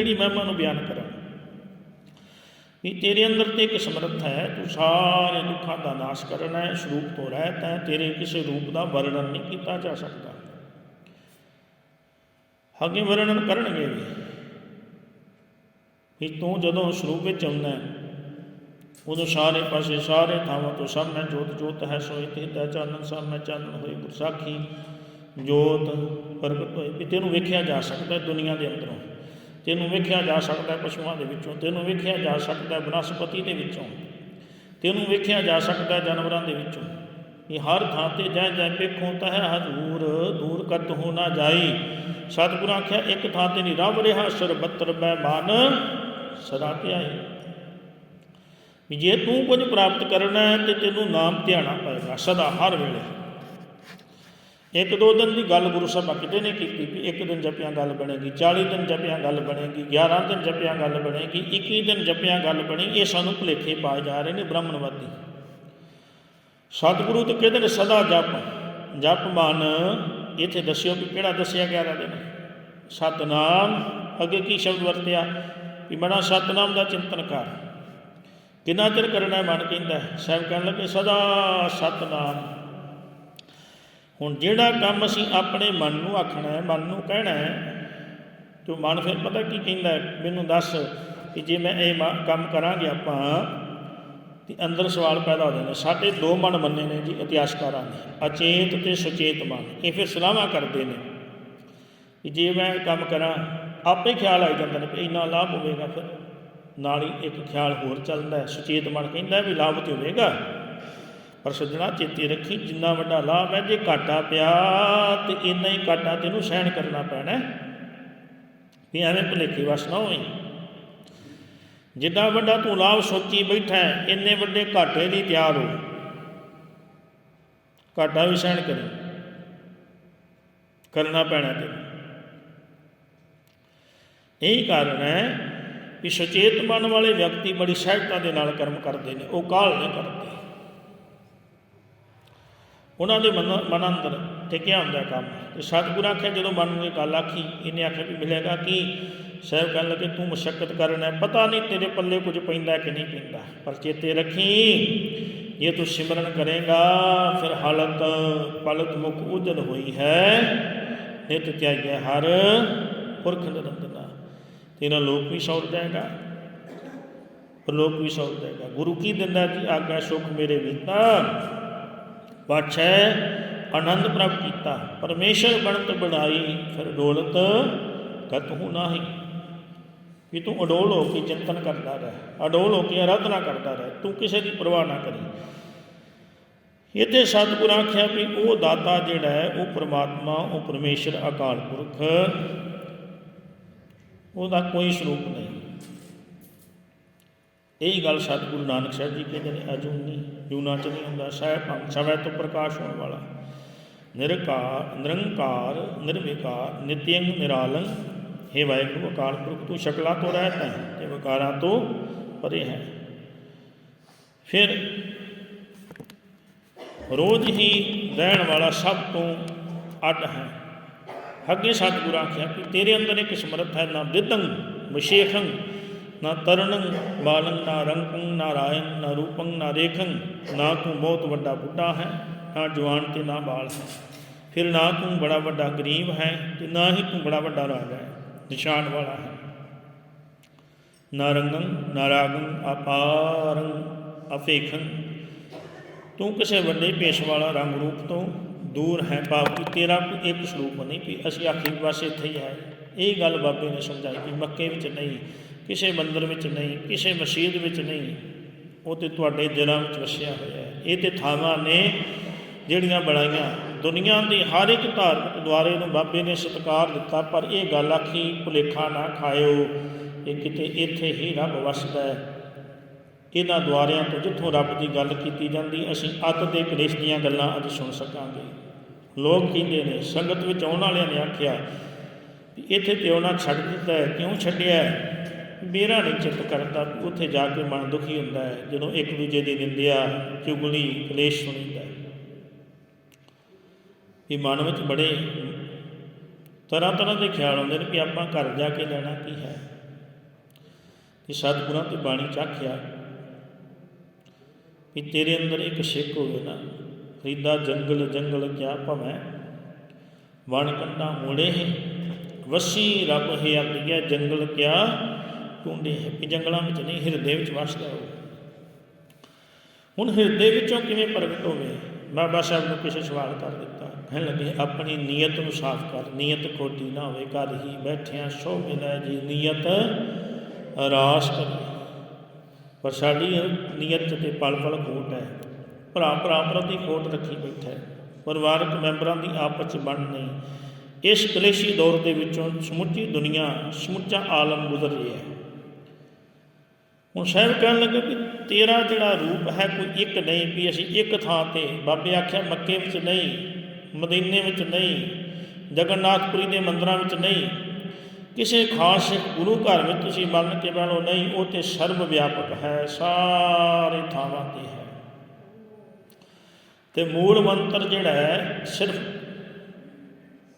ਕਿਹੜੀ ਵੀ ਤੇਰੇ ਅੰਦਰ ਤੇ ਇੱਕ ਸਮਰੱਥ ਹੈ, ਤੂੰ ਸਾਰੇ ਦੁੱਖਾਂ ਦਾ ਨਾਸ਼ ਕਰਨਾ ਹੈ, ਸਰੂਪ ਤੋਂ ਰਹਿਤ ਹੈ ਤੇਰੇ ਕਿਸੇ ਰੂਪ ਦਾ ਵਰਣਨ ਨਹੀਂ ਕੀਤਾ ਜਾ ਸਕਦਾ। ਅੱਗੇ ਵਰਣਨ ਕਰਨਗੇ ਵੀ। ਵੀ ਤੂੰ ਜਦੋਂ ਸਰੂਪ ਵਿੱਚ ਆਉਂਦਾ ਹੈ, ਉਦੋਂ ਸਾਰੇ ਪਾਸੇ ਸਾਰੇ ਥਾਵਾਂ ਤੋਂ ਸਭ ਮੈਂ ਜੋਤ ਜੋਤ ਹੈ ਸੋਈ ਤੇ ਦਾ ਚਾਨਣ, ਸਭ ਮੈਂ ਚਾਨਣ ਹੋਏ ਗੁਰਸਾਖੀ, ਜੋਤ, ਪ੍ਰਗਟ ਹੋਏ। ਵੀ ਤੈਨੂੰ ਵੇਖਿਆ ਜਾ ਸਕਦਾ ਹੈ ਦੁਨੀਆ ਦੇ ਅੰਦਰੋਂ। ਤੈਨੂੰ ਵੇਖਿਆ ਜਾ ਸਕਦਾ ਪਸ਼ੂਆਂ ਦੇ ਵਿੱਚੋਂ, ਤੈਨੂੰ ਵੇਖਿਆ ਜਾ ਸਕਦਾ ਬਨਸਪਤੀ ਦੇ ਵਿੱਚੋਂ, ਤੈਨੂੰ ਵੇਖਿਆ ਜਾ ਸਕਦਾ ਜਾਨਵਰਾਂ ਦੇ ਵਿੱਚੋਂ। ਇਹ ਹਰ ਥਾਂ ਤੇ ਜੈ ਜੈ ਵੇਖੋ ਤਾਂ ਹਜ਼ੂਰ, ਦੂਰ ਕਤ ਹੋ ਨਾ ਜਾਈ। ਸਤਿਗੁਰੂ ਆਖਿਆ, ਇੱਕ ਥਾਂ ਤੇ ਨਹੀਂ ਰਵ ਰਿਹਾ, ਸਰਬੱਤਰ ਬੈ ਮਨ ਸਦਾ ਧਿਆਈ ਵੀ ਜੇ ਤੂੰ ਕੁਝ ਪ੍ਰਾਪਤ ਕਰਨਾ ਹੈ ਤੇ ਤੈਨੂੰ ਨਾਮ ਧਿਆਣਾ ਪਏਗਾ, ਸਦਾ ਹਰ ਵੇਲੇ। ਇੱਕ ਦੋ ਦਿਨ ਦੀ ਗੱਲ ਗੁਰੂ ਸਾਹਿਬਾਂ ਕਿਤੇ ਨਹੀਂ ਕੀਤੀ ਵੀ ਇੱਕ ਦਿਨ ਜਪਿਆ ਗੱਲ ਬਣੇਗੀ 40 ਦਿਨ ਜਪਿਆ ਗੱਲ ਬਣੇਗੀ 11 ਦਿਨ ਜਪਿਆ ਗੱਲ ਬਣੇਗੀ 21 ਦਿਨ ਜਪਿਆ ਗੱਲ ਬਣੀ ਇਹ ਸਾਨੂੰ ਭੁਲੇਖੇ ਪਾਏ ਜਾ ਰਹੇ ਨੇ ਬ੍ਰਾਹਮਣਵਾਦੀ। ਸਤਿਗੁਰੂ ਤੇ ਕਹਿੰਦੇ ਨੇ ਸਦਾ ਜਪ? ਜਪ ਮਨ, ਇੱਥੇ ਦੱਸਿਓ ਵੀ ਕਿਹੜਾ ਦੱਸਿਆ ਗਿਆ ਦਿਨ ਸਤਨਾਮ, ਅੱਗੇ ਕੀ ਸ਼ਬਦ ਵਰਤਿਆ? ਵੀ ਬੜਾ ਸਤਨਾਮ ਦਾ ਚਿੰਤਨ ਕਰ। ਕਿੰਨਾ ਚਿਰ ਕਰਨਾ ਮਨ ਕਹਿੰਦਾ? ਸਾਹਿਬ ਕਹਿਣ ਲੱਗੇ, ਸਦਾ ਸਤਨਾਮ। ਹੁਣ ਜਿਹੜਾ ਕੰਮ ਅਸੀਂ ਆਪਣੇ ਮਨ ਨੂੰ ਆਖਣਾ ਹੈ, ਮਨ ਨੂੰ ਕਹਿਣਾ ਹੈ, ਤੇ ਮਨ ਫਿਰ ਪਤਾ ਕੀ ਕਹਿੰਦਾ ਮੈਨੂੰ ਦੱਸ ਕਿ ਜੇ ਮੈਂ ਇਹ ਕੰਮ ਕਰਾਂਗੇ ਆਪਾਂ, ਤੇ ਅੰਦਰ ਸਵਾਲ ਪੈਦਾ ਹੋ ਜਾਂਦੇ ਸਾਡੇ ਦੋ ਮਨ ਮੰਨੇ ਨੇ ਜੀ, ਇਤਿਹਾਸਕਾਰਾਂ ਨੇ। ਅਚੇਤ ਤੇ ਸੁਚੇਤ ਮਨ। ਇਹ ਫਿਰ ਸਲਾਹਾਂ ਕਰਦੇ ਨੇ ਕਿ ਜੇ ਮੈਂ ਕੰਮ ਕਰਾਂ, ਆਪੇ ਖਿਆਲ ਆ ਜਾਂਦਾ ਨੇ ਕਿ ਇੰਨਾ ਲਾਭ ਹੋਵੇਗਾ ਫਿਰ। ਨਾਲ ਹੀ ਇੱਕ ਖਿਆਲ ਹੋਰ ਚੱਲਦਾ ਸੁਚੇਤ ਮਨ ਕਹਿੰਦਾ ਵੀ ਲਾਭ ਤੇ ਹੋਵੇਗਾ। ਪਰ ਸੱਜਣਾ ਚੇਤੇ ਰੱਖੀ, ਜਿੰਨਾ ਵੱਡਾ ਲਾਭ ਹੈ, ਜੇ ਘਾਟਾ ਪਿਆ ਤੇ ਇੰਨਾ ਹੀ ਘਾਟਾ ਤੈਨੂੰ ਸਹਿਣ ਕਰਨਾ ਪੈਣਾ ਵੀ ਐਵੇਂ ਭੁਲੇਖੇ ਵਸ ਨਾ ਹੋਈ। ਜਿੱਦਾਂ ਵੱਡਾ ਤੂੰ ਲਾਭ ਸੋਚੀ ਬੈਠਾ ਹੈ, ਇੰਨੇ ਵੱਡੇ ਘਾਟੇ ਲਈ ਤਿਆਰ ਹੋ। ਘਾਟਾ ਵੀ ਸਹਿਣ ਕਰੇ। ਕਰਨਾ ਪੈਣਾ ਤੈਨੂੰ। ਇਹੀ ਕਾਰਨ ਹੈ ਕਿ ਸੁਚੇਤ ਮਨ ਵਾਲੇ ਵਿਅਕਤੀ ਬੜੀ ਸਹਿਜਤਾ ਦੇ ਨਾਲ ਕਰਮ ਕਰਦੇ ਨੇ, ਉਹ ਕਾਲ ਨਹੀਂ ਕਰਦੇ। ਉਹਨਾਂ ਦੇ ਮਨ ਮਨ ਅੰਦਰ ਟਿਕਿਆ ਹੁੰਦਾ ਕੰਮ। ਤੇ ਸਤਿਗੁਰੂ ਆਖਿਆ, ਜਦੋਂ ਮਨ ਨੂੰ ਇਹ ਗੱਲ ਆਖੀ, ਇਹਨੇ ਆਖਿਆ ਵੀ ਮਿਲੇਗਾ ਕਿ ਸਾਹਿਬ ਕਹਿਣ ਲੱਗੇ, ਤੂੰ ਮੁਸ਼ਕਲ ਕਰਨਾ ਪਤਾ ਨਹੀਂ ਤੇਰੇ ਪੱਲੇ ਕੁਝ ਪੈਂਦਾ ਕਿ ਨਹੀਂ ਪੈਂਦਾ। ਪਰ ਚੇਤੇ ਰੱਖੀ, ਜੇ ਤੂੰ ਸਿਮਰਨ ਕਰੇਗਾ, ਫਿਰ ਹਾਲਤ ਪਲਤ ਮੁਖ ਉਜਲ ਹੋਈ ਹੈ। ਨਿਤ ਤਿਆਗਿਆ ਹਰ ਪੁਰਖ ਨਿਰੰਜਨਾ ਤੇਰਾ ਲੋਕ ਵੀ ਸੌਰ ਜਾਏਗਾ ਲੋਕ ਵੀ ਸੌਰ ਜਾਏਗਾ ਗੁਰੂ ਕੀ ਦਿੰਦਾ ਜੀ ਆਗਾ ਸੁਖ ਮੇਰੇ ਬੀਤਾ ਪਾਛੈ ਆਨੰਦ ਪ੍ਰਾਪਤ ਕੀਤਾ। ਪਰਮੇਸ਼ਰ ਬਣਤ ਬਣਾਈ, ਫਿਰ ਡੋਲਤ ਕਤਹੂ ਨਾਹੀ। ਵੀ ਤੂੰ ਅਡੋਲ ਹੋ ਕੇ ਚਿੰਤਨ ਕਰਦਾ ਰਹਿ, ਅਡੋਲ ਹੋ ਕੇ ਆਰਾਧਨਾ ਕਰਦਾ ਰਹਿ, ਤੂੰ ਕਿਸੇ ਦੀ ਪਰਵਾਹ ਨਾ ਕਰੀ। ਇੱਥੇ ਸਤਿਗੁਰੂ ਆਖਿਆ ਵੀ ਉਹ ਦਾਤਾ ਜਿਹੜਾ ਹੈ, ਉਹ ਪ੍ਰਮਾਤਮਾ, ਉਹ ਪਰਮੇਸ਼ਰ ਅਕਾਲ ਪੁਰਖ, ਉਹਦਾ ਕੋਈ ਸਰੂਪ ਨਹੀਂ। ਇਹ ਗੱਲ ਸਤਿਗੁਰੂ ਨਾਨਕ ਸਾਹਿਬ ਜੀ ਕਹਿੰਦੇ ਨੇ, ਅਜੂਨੀ। ਜੂਨਾ ਚ ਨਹੀਂ ਹੁੰਦਾ ਸਹਿ ਸਵੈ ਤੋਂ ਪ੍ਰਕਾਸ਼ ਹੋਣ ਵਾਲਾ ਨਿਰਕਾਰ ਨਿਰੰਕਾਰ ਨਿਰਵਿਕਾਰ ਨਿਤਯੰ ਨਿਰਾਲੰ हे ਵਾਹਿਗੁਰੂ ਅਕਾਲ ਪੁਰਖ ਤੂੰ ਸ਼ਕਲਾਂ ਤੋਂ ਰਹਿਤ ਹੈ ਤੇ ਵਿਕਾਰਾਂ ਤੋਂ ਪਰੇ ਹੈ ਫਿਰ ਰੋਜ਼ ਹੀ ਰਹਿਣ ਵਾਲਾ ਸਭ ਤੋਂ ਅੱਡ ਹੈ ਅੱਗੇ ਸਤਿਗੁਰੂ ਆਖਿਆ ਕਿ ਤੇਰੇ ਅੰਦਰ ਇੱਕ ਸਮਰੱਥ ਹੈ ਨਾ ਵਿਦੰ ਵਿਸ਼ੇਖੰ ਨਾ ਤਰਣੰ ਬਾਲੰ, ਨਾ ਰੰਗੰ, ਨਾ ਰਾਇੰ, ਨਾ ਰੂਪੰ, ਨਾ ਰੇਖੰ, ਨਾ ਤੂੰ ਬਹੁਤ ਵੱਡਾ ਬੁੱਢਾ ਹੈ, ਨਾ ਜਵਾਨ ਤੇ ਨਾ ਬਾਲ ਹੈ। ਫਿਰ ਨਾ ਤੂੰ ਬੜਾ ਵੱਡਾ ਗਰੀਬ ਹੈ ਤੇ ਨਾ ਹੀ ਤੂੰ ਬੜਾ ਵੱਡਾ ਰਾਜਾ ਹੈ, ਨਿਸ਼ਾਨ ਵਾਲਾ ਹੈ। ਨਾ ਰੰਗੰ, ਨਾ ਰਾਗੰ, ਅਪਾਰੰ, ਅਫੇਖੰ। ਤੂੰ ਕਿਸੇ ਵੱਡੇ ਪੇਸ਼ ਵਾਲਾ ਰੰਗ ਰੂਪ ਤੋਂ ਦੂਰ ਹੈ, ਭਾਵ ਕਿ ਤੇਰਾ ਕੋਈ ਇੱਕ ਸਰੂਪ ਨਹੀਂ ਵੀ ਅਸੀਂ ਆਖੀ ਬਸ ਇੱਥੇ ਹੀ ਹੈ। ਇਹ ਗੱਲ ਬਾਬੇ ਨੇ ਸਮਝਾਈ ਕਿ ਮੱਕੇ ਵਿੱਚ ਨਹੀਂ। ਕਿਸੇ ਮੰਦਰ ਵਿੱਚ ਨਹੀਂ, ਕਿਸੇ ਮਸਜਿਦ ਵਿੱਚ ਨਹੀਂ, ਉਹ ਤੇ ਤੁਹਾਡੇ ਦਿਲਾਂ ਵਿੱਚ ਵਸਿਆ ਹੋਇਆ ਹੈ। ਇਹ ਤੇ ਥਾਵਾਂ ਨੇ ਜਿਹੜੀਆਂ ਬਣਾਈਆਂ। ਦੁਨੀਆ ਦੀ ਹਰ ਇੱਕ ਧਾਰਮਿਕ ਦੁਆਰੇ ਨੂੰ ਬਾਬੇ ਨੇ ਸਤਿਕਾਰ ਦਿੱਤਾ, ਪਰ ਇਹ ਗੱਲ ਆਖੀ, ਭੁਲੇਖਾ ਨਾ ਖਾਇਓ, ਇਹ ਕਿਤੇ ਇੱਥੇ ਹੀ ਰੱਬ ਵਸਦਾ ਹੈ। ਇਹਨਾਂ ਦੁਆਰਿਆਂ ਤੋਂ ਜਿੱਥੋਂ ਰੱਬ ਦੀ ਗੱਲ ਕੀਤੀ ਜਾਂਦੀ, ਅਸੀਂ ਅੱਤ ਦੇ ਕਲੇਸ਼ ਦੀਆਂ ਗੱਲਾਂ ਅੱਜ ਸੁਣ ਸਕਾਂਗੇ। ਲੋਕ ਕਹਿੰਦੇ ਨੇ, ਸੰਗਤ ਵਿੱਚ ਆਉਣ ਵਾਲਿਆਂ ਨੇ ਆਖਿਆ ਇੱਥੇ ਤੇ ਉਹਨਾਂ ਛੱਡ ਦਿੱਤਾ ਕਿਉਂ ਛੱਡਿਆ ਮੇਰਾ ਨਹੀਂ ਚਿੱਤ ਕਰਦਾ, ਉੱਥੇ ਜਾ ਕੇ ਮਨ ਦੁਖੀ ਹੁੰਦਾ ਹੈ। ਜਦੋਂ ਇੱਕ ਦੂਜੇ ਦੀ ਨਿੰਦਿਆ, ਚੁਗਲੀ, ਕਲੇਸ਼ ਸੁਣੀਦਾ ਇਹ ਮਨ ਵਿੱਚ ਬੜੇ ਤਰ੍ਹਾਂ ਤਰ੍ਹਾਂ ਦੇ ਖਿਆਲ ਆਉਂਦੇ ਨੇ ਕਿ ਆਪਾਂ ਘਰ ਜਾ ਕੇ ਲੈਣਾ ਕੀ ਹੈ। ਤੇ ਸਤਿਗੁਰਾਂ ਤੇ ਬਾਣੀ ਚ ਆਖਿਆ, ਵੀ ਤੇਰੇ ਅੰਦਰ ਇੱਕ ਸਿੱਖ ਹੋਵੇ ਨਾ, ਖਰੀਦਾ ਜੰਗਲ ਜੰਗਲ ਕਿਆ ਭਵੈ, ਵਣ ਕੰਡਾ ਮੋੜੇ ਹੈ, ਵਸੀ ਰੱਬ ਹੈ ਅੱਗਿਆ ਜੰਗਲ ਕਿਆ ਟੁੰਡੇ ਹੈ ਕਿ ਜੰਗਲਾਂ ਵਿੱਚ ਨਹੀਂ, ਹਿਰਦੇ ਵਿੱਚ ਵਸਦਾ ਹੋ ਹੁਣ ਹਿਰਦੇ ਵਿੱਚੋਂ ਕਿਵੇਂ ਪ੍ਰਗਟ ਹੋਵੇ? ਬਾਬਾ ਸਾਹਿਬ ਨੂੰ ਕਿਸੇ ਸਵਾਲ ਕਰ ਦਿੱਤਾ। ਕਹਿਣ ਲੱਗੇ, ਆਪਣੀ ਨੀਅਤ ਨੂੰ ਸਾਫ਼ ਕਰ, ਨੀਅਤ ਖੋਟੀ ਨਾ ਹੋਵੇ, ਘਰ ਹੀ ਬੈਠਿਆਂ ਸੋ ਮਿਲੈ ਜੀ, ਨੀਅਤ ਰਾਸ ਕਰੇ। ਪਰ ਸਾਡੀ ਨੀਅਤ ਤੇ ਪਲ ਪਲ ਖੋਟ ਹੈ। ਭਰਾ ਭਰਾ ਪ੍ਰਤੀ ਖੋਟ ਰੱਖੀ ਬੈਠਾ ਹੈ। ਪਰਿਵਾਰਕ ਮੈਂਬਰਾਂ ਦੀ ਆਪਸ ਚ ਬਣ ਨਹੀਂ ਇਸ ਕਲੇਸ਼ੀ ਦੌਰ ਦੇ ਵਿੱਚੋਂ ਸਮੁੱਚੀ ਦੁਨੀਆ, ਸਮੁੱਚਾ ਆਲਮ ਗੁਜ਼ਰ ਰਿਹਾ ਹੈ। ਹੁਣ ਸਾਹਿਬ ਕਹਿਣ ਲੱਗੇ ਕਿ ਤੇਰਾ ਜਿਹੜਾ ਰੂਪ ਹੈ ਕੋਈ ਇੱਕ ਨਹੀਂ, ਵੀ ਅਸੀਂ ਇੱਕ ਥਾਂ ਤੇ ਬਾਬੇ ਆਖਿਆ ਮੱਕੇ ਵਿੱਚ ਨਹੀਂ, ਮਦੀਨੇ ਵਿੱਚ ਨਹੀਂ, ਜਗਨਨਾਥਪੁਰੀ ਦੇ ਮੰਦਰਾਂ ਵਿੱਚ ਨਹੀਂ, ਕਿਸੇ ਖਾਸ ਗੁਰੂ ਘਰ ਵਿੱਚ ਤੁਸੀਂ ਮੰਨ ਕੇ ਬੈਠੋ ਨਹੀਂ, ਉਹ ਤੇ ਸਰਵ ਵਿਆਪਕ ਹੈ, ਸਾਰੇ ਥਾਵਾਂ ਤੇ ਹੈ। ਤੇ ਮੂਲ ਮੰਤਰ ਜਿਹੜਾ ਹੈ, ਸਿਰਫ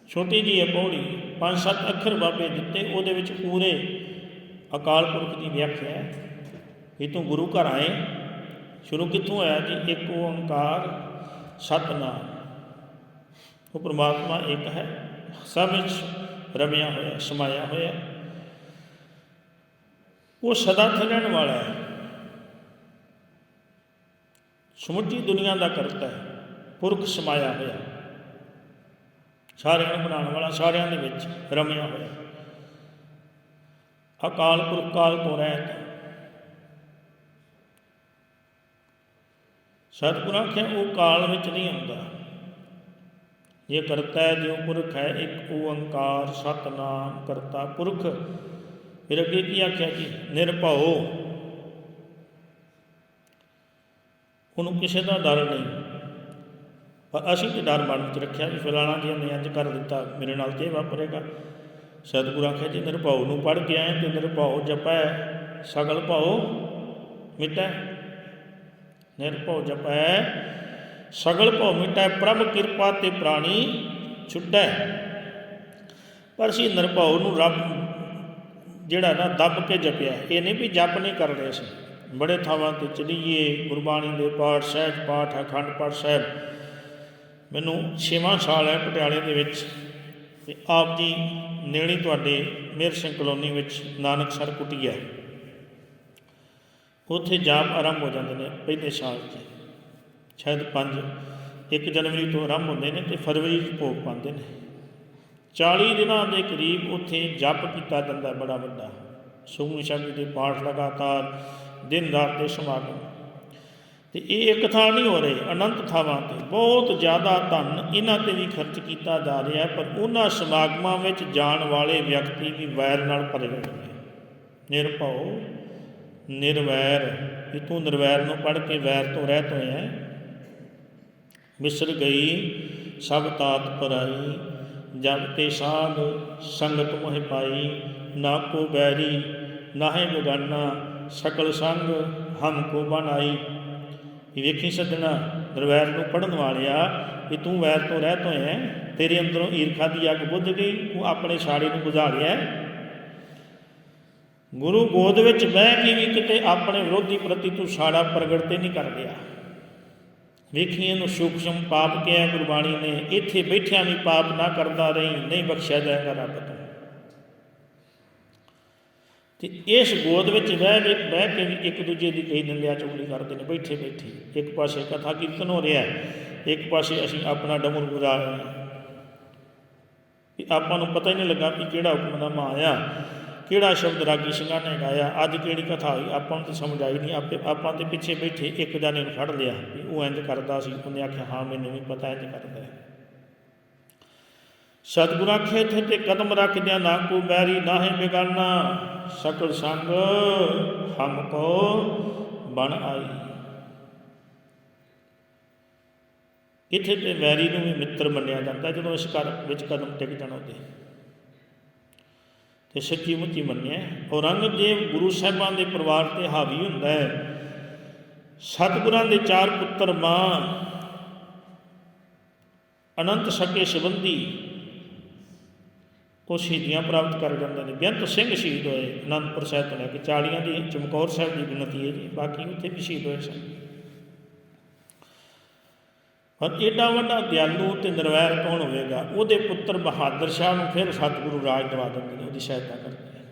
ਛੋਟੀ ਜੀ ਹੈ ਪੌੜੀ, ਪੰਜ ਸੱਤ ਅੱਖਰ ਬਾਬੇ ਦਿੱਤੇ, ਉਹਦੇ ਵਿੱਚ ਪੂਰੇ ਅਕਾਲ ਪੁਰਖ ਦੀ ਵਿਆਖਿਆ ਹੈ। ਵੀ ਤੂੰ ਗੁਰੂ ਘਰ ਆਏ? ਸ਼ੁਰੂ ਕਿੱਥੋਂ ਆਇਆ ਜੀ ਇੱਕ ਓੰਕਾਰ ਸਤਨਾਮ? ਉਹ ਪ੍ਰਮਾਤਮਾ ਇੱਕ ਹੈ, ਸਭ ਵਿੱਚ ਰਮਿਆ ਹੋਇਆ, ਸਮਾਇਆ ਹੋਇਆ। ਉਹ ਸਦਾ ਚੱਲਣ ਵਾਲਾ ਹੈ। ਸਮੁੱਚੀ ਦੁਨੀਆ ਦਾ ਕਰਤਾ ਹੈ, ਪੁਰਖ ਸਮਾਇਆ ਹੋਇਆ। ਸਾਰਿਆਂ ਨੂੰ ਬਣਾਉਣ ਵਾਲਾ, ਸਾਰਿਆਂ ਦੇ ਵਿੱਚ ਰਮਿਆ ਹੋਇਆ। ਅਕਾਲ ਪੁਰਖ ਕਾਲ ਤੋਂ ਰਹਿਤ। ਸਤਿਗੁਰੂ ਆਖਿਆ ਉਹ ਕਾਲ ਵਿੱਚ ਨਹੀਂ ਆਉਂਦਾ। ਇਹ ਕਰਤਾ ਹੈ ਜੋ ਪੁਰਖ ਹੈ ਇੱਕ ਓੰਕਾਰ, ਸਤਨਾਮ ਕਰਤਾ ਪੁਰਖ। ਫਿਰ ਅੱਗੇ ਕੀ ਆਖਿਆ ਜੀ? ਨਿਰਭਉ। ਉਹਨੂੰ ਕਿਸੇ ਦਾ ਡਰ ਨਹੀਂ। ਪਰ ਅਸੀਂ ਤੇ ਡਰ ਮਨ ਵਿੱਚ ਰੱਖਿਆ ਵੀ ਫਲਾਣਾ ਜੀ ਨੇ ਇੰਜ ਕਰ ਦਿੱਤਾ, ਮੇਰੇ ਨਾਲ ਤੇ ਇਹ ਵਾਪਰੇਗਾ। ਸਤਿਗੁਰੂ ਆਖਿਆ ਜੀ ਨਿਰਭਉ ਨੂੰ ਪੜ੍ਹ ਕੇ ਆਏ ਤੇ ਨਿਰਭਉ ਜਪੈ, ਸਗਲ ਭਉ ਮਿਟੈ। ਨਿਰਭਉ ਜਪੈ, ਸਗਲ ਭਉ ਮਿਟੈ, ਪ੍ਰਭ ਕਿਰਪਾ ਤੇ ਪ੍ਰਾਣੀ ਛੁੱਟੈ। ਪਰ ਸੀ ਨਿਰਭਉ ਨੂੰ ਰੱਬ ਜਿਹੜਾ ਨਾ ਦੱਬ ਕੇ ਜਪਿਆ। ਇਹ ਨਹੀਂ ਵੀ ਜਪ ਨਹੀਂ ਕਰ ਰਹੇ ਸੀ। ਬੜੇ ਥਾਵਾਂ ਤੇ ਚਲੀਏ ਗੁਰਬਾਣੀ ਦੇ ਪਾਠ, ਸਹਿਜ ਪਾਠ, ਅਖੰਡ ਪਾਠ ਸਾਹਿਬ। ਮੈਨੂੰ 6ਵਾਂ ਸਾਲ ਹੈ ਪਟਿਆਲੇ ਦੇ ਵਿੱਚ ਤੇ ਆਪ ਜੀ ਨੇੜੇ ਤੁਹਾਡੇ ਮੇਰ ਸਿੰਘ ਕਲੋਨੀ ਵਿੱਚ ਨਾਨਕ ਨਾਨਕਸਰ ਕੁਟੀਆ ਉੱਥੇ ਜਾਪ ਆਰੰਭ ਹੋ ਜਾਂਦੇ ਨੇ, ਪਹਿਲੇ ਸਾਲ 'ਚ। ਸ਼ਾਇਦ 5 1 ਜਨਵਰੀ ਤੋਂ ਆਰੰਭ ਹੁੰਦੇ ਨੇ ਤੇ ਫਰਵਰੀ 'ਚ ਭੋਗ ਪਾਉਂਦੇ ਨੇ। 40 ਦਿਨਾਂ ਦੇ ਕਰੀਬ ਉੱਥੇ ਜਪ ਕੀਤਾ ਜਾਂਦਾ ਬੜਾ ਵੱਡਾ। ਸੁਖਮਨੀ ਸਾਹਿਬ ਦੇ ਪਾਠ ਲਗਾਤਾਰ, ਦਿਨ ਰਾਤ ਦੇ ਸਮਾਗਮ। ਤੇ ਇਹ ਇੱਕ ਥਾਂ ਨਹੀਂ ਹੋ ਰਹੇ, ਅਨੰਤ ਥਾਵਾਂ ਤੇ। ਬਹੁਤ ਜ਼ਿਆਦਾ ਧਨ ਇਹਨਾਂ ਤੇ ਵੀ ਖਰਚ ਕੀਤਾ ਜਾ ਰਿਹਾ ਪਰ ਉਹਨਾਂ ਸਮਾਗਮਾਂ ਵਿੱਚ ਜਾਣ ਵਾਲੇ ਵਿਅਕਤੀ ਵੀ ਵੈਰ ਨਾਲ ਭਰੇ ਹੋਏ ਨੇ। ਨਿਰਭਉ ਨਿਰਵੈਰ ਕਿ ਤੂੰ ਨਿਰਵੈਰ ਨੂੰ ਪੜ੍ਹ ਕੇ ਵੈਰ ਤੋਂ ਰਹਿਤ ਹੋਇਆ ਹੈ। ਮਿਸਰ ਗਈ, ਸਭ ਤਾਤ ਪਰਾਈ ਜਗ ਤੇ ਸਾਧ ਸੰਗਤ ਮੋਹਿ ਪਾਈ, ਨਾ ਕੋ ਬੈਰੀ, ਨਾਹੇ ਬਗਾਨਾ, ਸਕਲ ਸੰਗ ਹਮ ਕੋ ਬਣਾਈ। ਇਹ ਵੇਖੀ ਸੱਜਣਾ, ਨਿਰਵੈਰ ਨੂੰ ਪੜਨ ਵਾਲਿਆ ਕਿ ਤੂੰ ਵੈਰ ਤੋਂ ਰਹਿਤ ਹੋਇਆ ਹੈ, ਤੇਰੇ ਅੰਦਰੋਂ ਈਰਖਾ ਦੀ ਅੱਗ ਬੁੱਝ ਗਈ, ਤੂੰ ਆਪਣੇ ਸਾੜੇ ਨੂੰ ਬੁਝਾ ਲਿਆ ਗੁਰੂ ਗੋਦ ਵਿੱਚ ਬਹਿ ਕੇ ਵੀ ਕਿਤੇ ਆਪਣੇ ਵਿਰੋਧੀ ਪ੍ਰਤੀ ਤੂੰ ਸਾੜਾ ਪ੍ਰਗਟ ਤੇ ਨਹੀਂ ਕਰ ਗਿਆ ਵੇਖੀ ਇਹਨੂੰ ਸੂਖਸ਼ਮ ਪਾਪ ਕਿਹਾ ਗੁਰਬਾਣੀ ਨੇ, ਇੱਥੇ ਬੈਠਿਆਂ ਵੀ ਪਾਪ ਨਾ ਕਰਦਾ ਰਹੀ, ਨਹੀਂ ਬਖਸ਼ਿਆ ਜਾਏਗਾ ਰੱਬ ਤੋਂ। ਤੇ ਇਸ ਗੋਦ ਵਿੱਚ ਬਹਿ ਕੇ ਬਹਿ ਕੇ ਵੀ ਇੱਕ ਦੂਜੇ ਦੀ ਕਈ ਨਿੰਦਿਆ ਚੁਗਲੀ ਕਰਦੇ ਨੇ, ਬੈਠੇ ਬੈਠੇ। ਇੱਕ ਪਾਸੇ ਕਥਾ ਕੀਰਤਨ ਹੋ ਰਿਹਾ, ਇੱਕ ਪਾਸੇ ਅਸੀਂ ਆਪਣਾ ਡਮਰ ਗੁਜ਼ਾਰ ਰਹੇ ਹਾਂ। ਵੀ ਆਪਾਂ ਨੂੰ ਪਤਾ ਹੀ ਨਹੀਂ ਲੱਗਾ ਕਿ ਕਿਹੜਾ ਹੁਕਮ ਦਾ ਮਾਂ ਆਇਆ ਕਿਹੜਾ ਸ਼ਬਦ ਰਾਗੀ ਸਿੰਘਾਂ ਨੇ ਗਾਇਆ? ਅੱਜ ਕਿਹੜੀ ਕਥਾ ਹੋਈ? ਆਪਾਂ ਨੂੰ ਤਾਂ ਸਮਝ ਆਈ ਨਹੀਂ। ਆਪੇ ਆਪਾਂ ਤੇ ਪਿੱਛੇ ਬੈਠੇ, ਇੱਕ ਜਾਨੇ ਨੂੰ ਫੜ ਲਿਆ। ਵੀ ਉਹ ਇੰਜ ਕਰਦਾ ਸੀ। ਉਹਨੇ ਆਖਿਆ, ਹਾਂ, ਮੈਨੂੰ ਵੀ ਪਤਾ ਇੰਜ ਕਰਦਾ ਹੈ। ਸਤਿਗੁਰ ਆਖੇ, ਇੱਥੇ ਤੇ ਕਦਮ ਰੱਖਦਿਆਂ ਨਾ ਕੋ ਨਾ ਨਾਹੇ ਬਿਗਾਨਾ। ਸਕਲ ਸੰਗ ਹਮ ਕੋ ਬਣ ਆਈ। ਇੱਥੇ ਤੇ ਮੈਰੀ ਨੂੰ ਵੀ ਮਿੱਤਰ ਮੰਨਿਆ ਜਾਂਦਾ, ਜਦੋਂ ਇਸ ਘਰ ਵਿੱਚ ਕਦਮ ਟਿਕ ਜਾਣ ਉਹਦੇ। ਤੇ ਸੱਚੀ ਮੁੱਚੀ ਮੰਨਿਆ ਔਰੰਗਜ਼ੇਬ ਗੁਰੂ ਸਾਹਿਬਾਂ ਦੇ ਪਰਿਵਾਰ ਤੇ ਹਾਵੀ ਹੁੰਦਾ ਹੈ, ਸਤਿਗੁਰਾਂ ਦੇ ਚਾਰ ਪੁੱਤਰ ਮਾਂ, ਅਨੰਤ ਸਕੇ ਸੰਬੰਧੀ ਉਹ ਸ਼ਹੀਦੀਆਂ ਪ੍ਰਾਪਤ ਕਰ ਜਾਂਦੇ ਨੇ। ਬੇਅੰਤ ਸਿੰਘ ਸ਼ਹੀਦ ਹੋਏ, ਅਨੰਦਪੁਰ ਸਾਹਿਬ ਤੋਂ ਲੈ ਕੇ 40 ਦੀ, ਚਮਕੌਰ ਸਾਹਿਬ ਦੀ ਗਿਣਤੀ ਹੈ ਜੀ, ਬਾਕੀ ਉੱਥੇ ਵੀ ਸ਼ਹੀਦ ਹੋਏ ਸਨ। ਪਰ ਏਡਾ ਵੱਡਾ ਦਿਆਲੂ ਤੇ ਨਿਰਵੈਰ ਕੌਣ ਹੋਵੇਗਾ? ਉਹਦੇ ਪੁੱਤਰ ਬਹਾਦਰ ਸ਼ਾਹ ਨੂੰ ਫਿਰ ਸਤਿਗੁਰੂ ਰਾਜ ਦਵਾ ਦਿੰਦੇ ਨੇ, ਉਹਦੀ ਸਹਾਇਤਾ ਕਰਦੇ ਨੇ।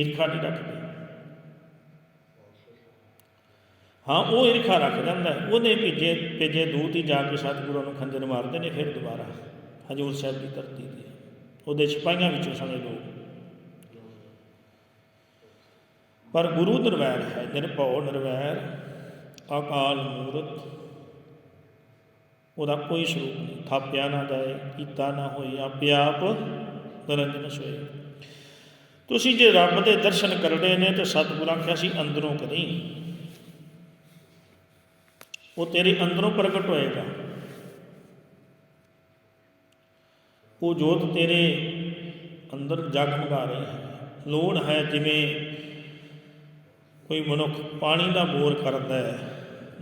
ਈਰਖਾ ਨਹੀਂ ਰੱਖਦੇ। ਹਾਂ, ਉਹ ਈਰਖਾ ਰੱਖ ਜਾਂਦਾ ਹੈ। ਉਹਨੇ ਭੇਜੇ ਭੇਜੇ ਦੂਤ ਹੀ ਜਾ ਕੇ ਸਤਿਗੁਰਾਂ ਨੂੰ ਖੰਜਰ ਮਾਰਦੇ ਨੇ, ਫਿਰ ਦੁਬਾਰਾ। ਹਜੂਰ ਸਾਹਿਬ ਦੀ ਧਰਤੀ ਤੇ। ਉਹਦੇ ਸਿਪਾਹੀਆਂ ਵਿੱਚੋਂ ਸਣੇ ਲੋਕ। ਪਰ ਗੁਰੂ ਨਿਰਵੈਰ ਹੈ, ਨਿਰਭਉ ਨਿਰਵੈਰ। ਅਕਾਲ ਮੂਰਤ। ਉਹਦਾ ਕੋਈ ਸਰੂਪ ਨਹੀਂ। ਥਾਪਿਆ ਨਾ ਜਾਏ, ਕੀਤਾ ਨਾ ਹੋਏ, ਆਪੇ ਆਪ ਨਿਰੰਜਨ ਸੋਏ। ਤੁਸੀਂ ਜੇ ਰੱਬ ਦੇ ਦਰਸ਼ਨ ਕਰਨੇ ਨੇ ਤੇ ਸਤਿਗੁਰਾਂ ਆਖਿਆ ਸੀ, ਅੰਦਰੋਂ ਕਰੀ ਉਹ ਤੇਰੇ ਅੰਦਰੋਂ ਪ੍ਰਗਟ ਹੋਏਗਾ। ਉਹ ਜੋਤ ਤੇਰੇ ਅੰਦਰ ਜਗਮਗਾ ਰਹੀ ਹੈ। ਲੋੜ ਹੈ ਜਿਵੇਂ ਕੋਈ ਮਨੁੱਖ ਪਾਣੀ ਦਾ ਬੋਰ ਕਰਦਾ ਹੈ।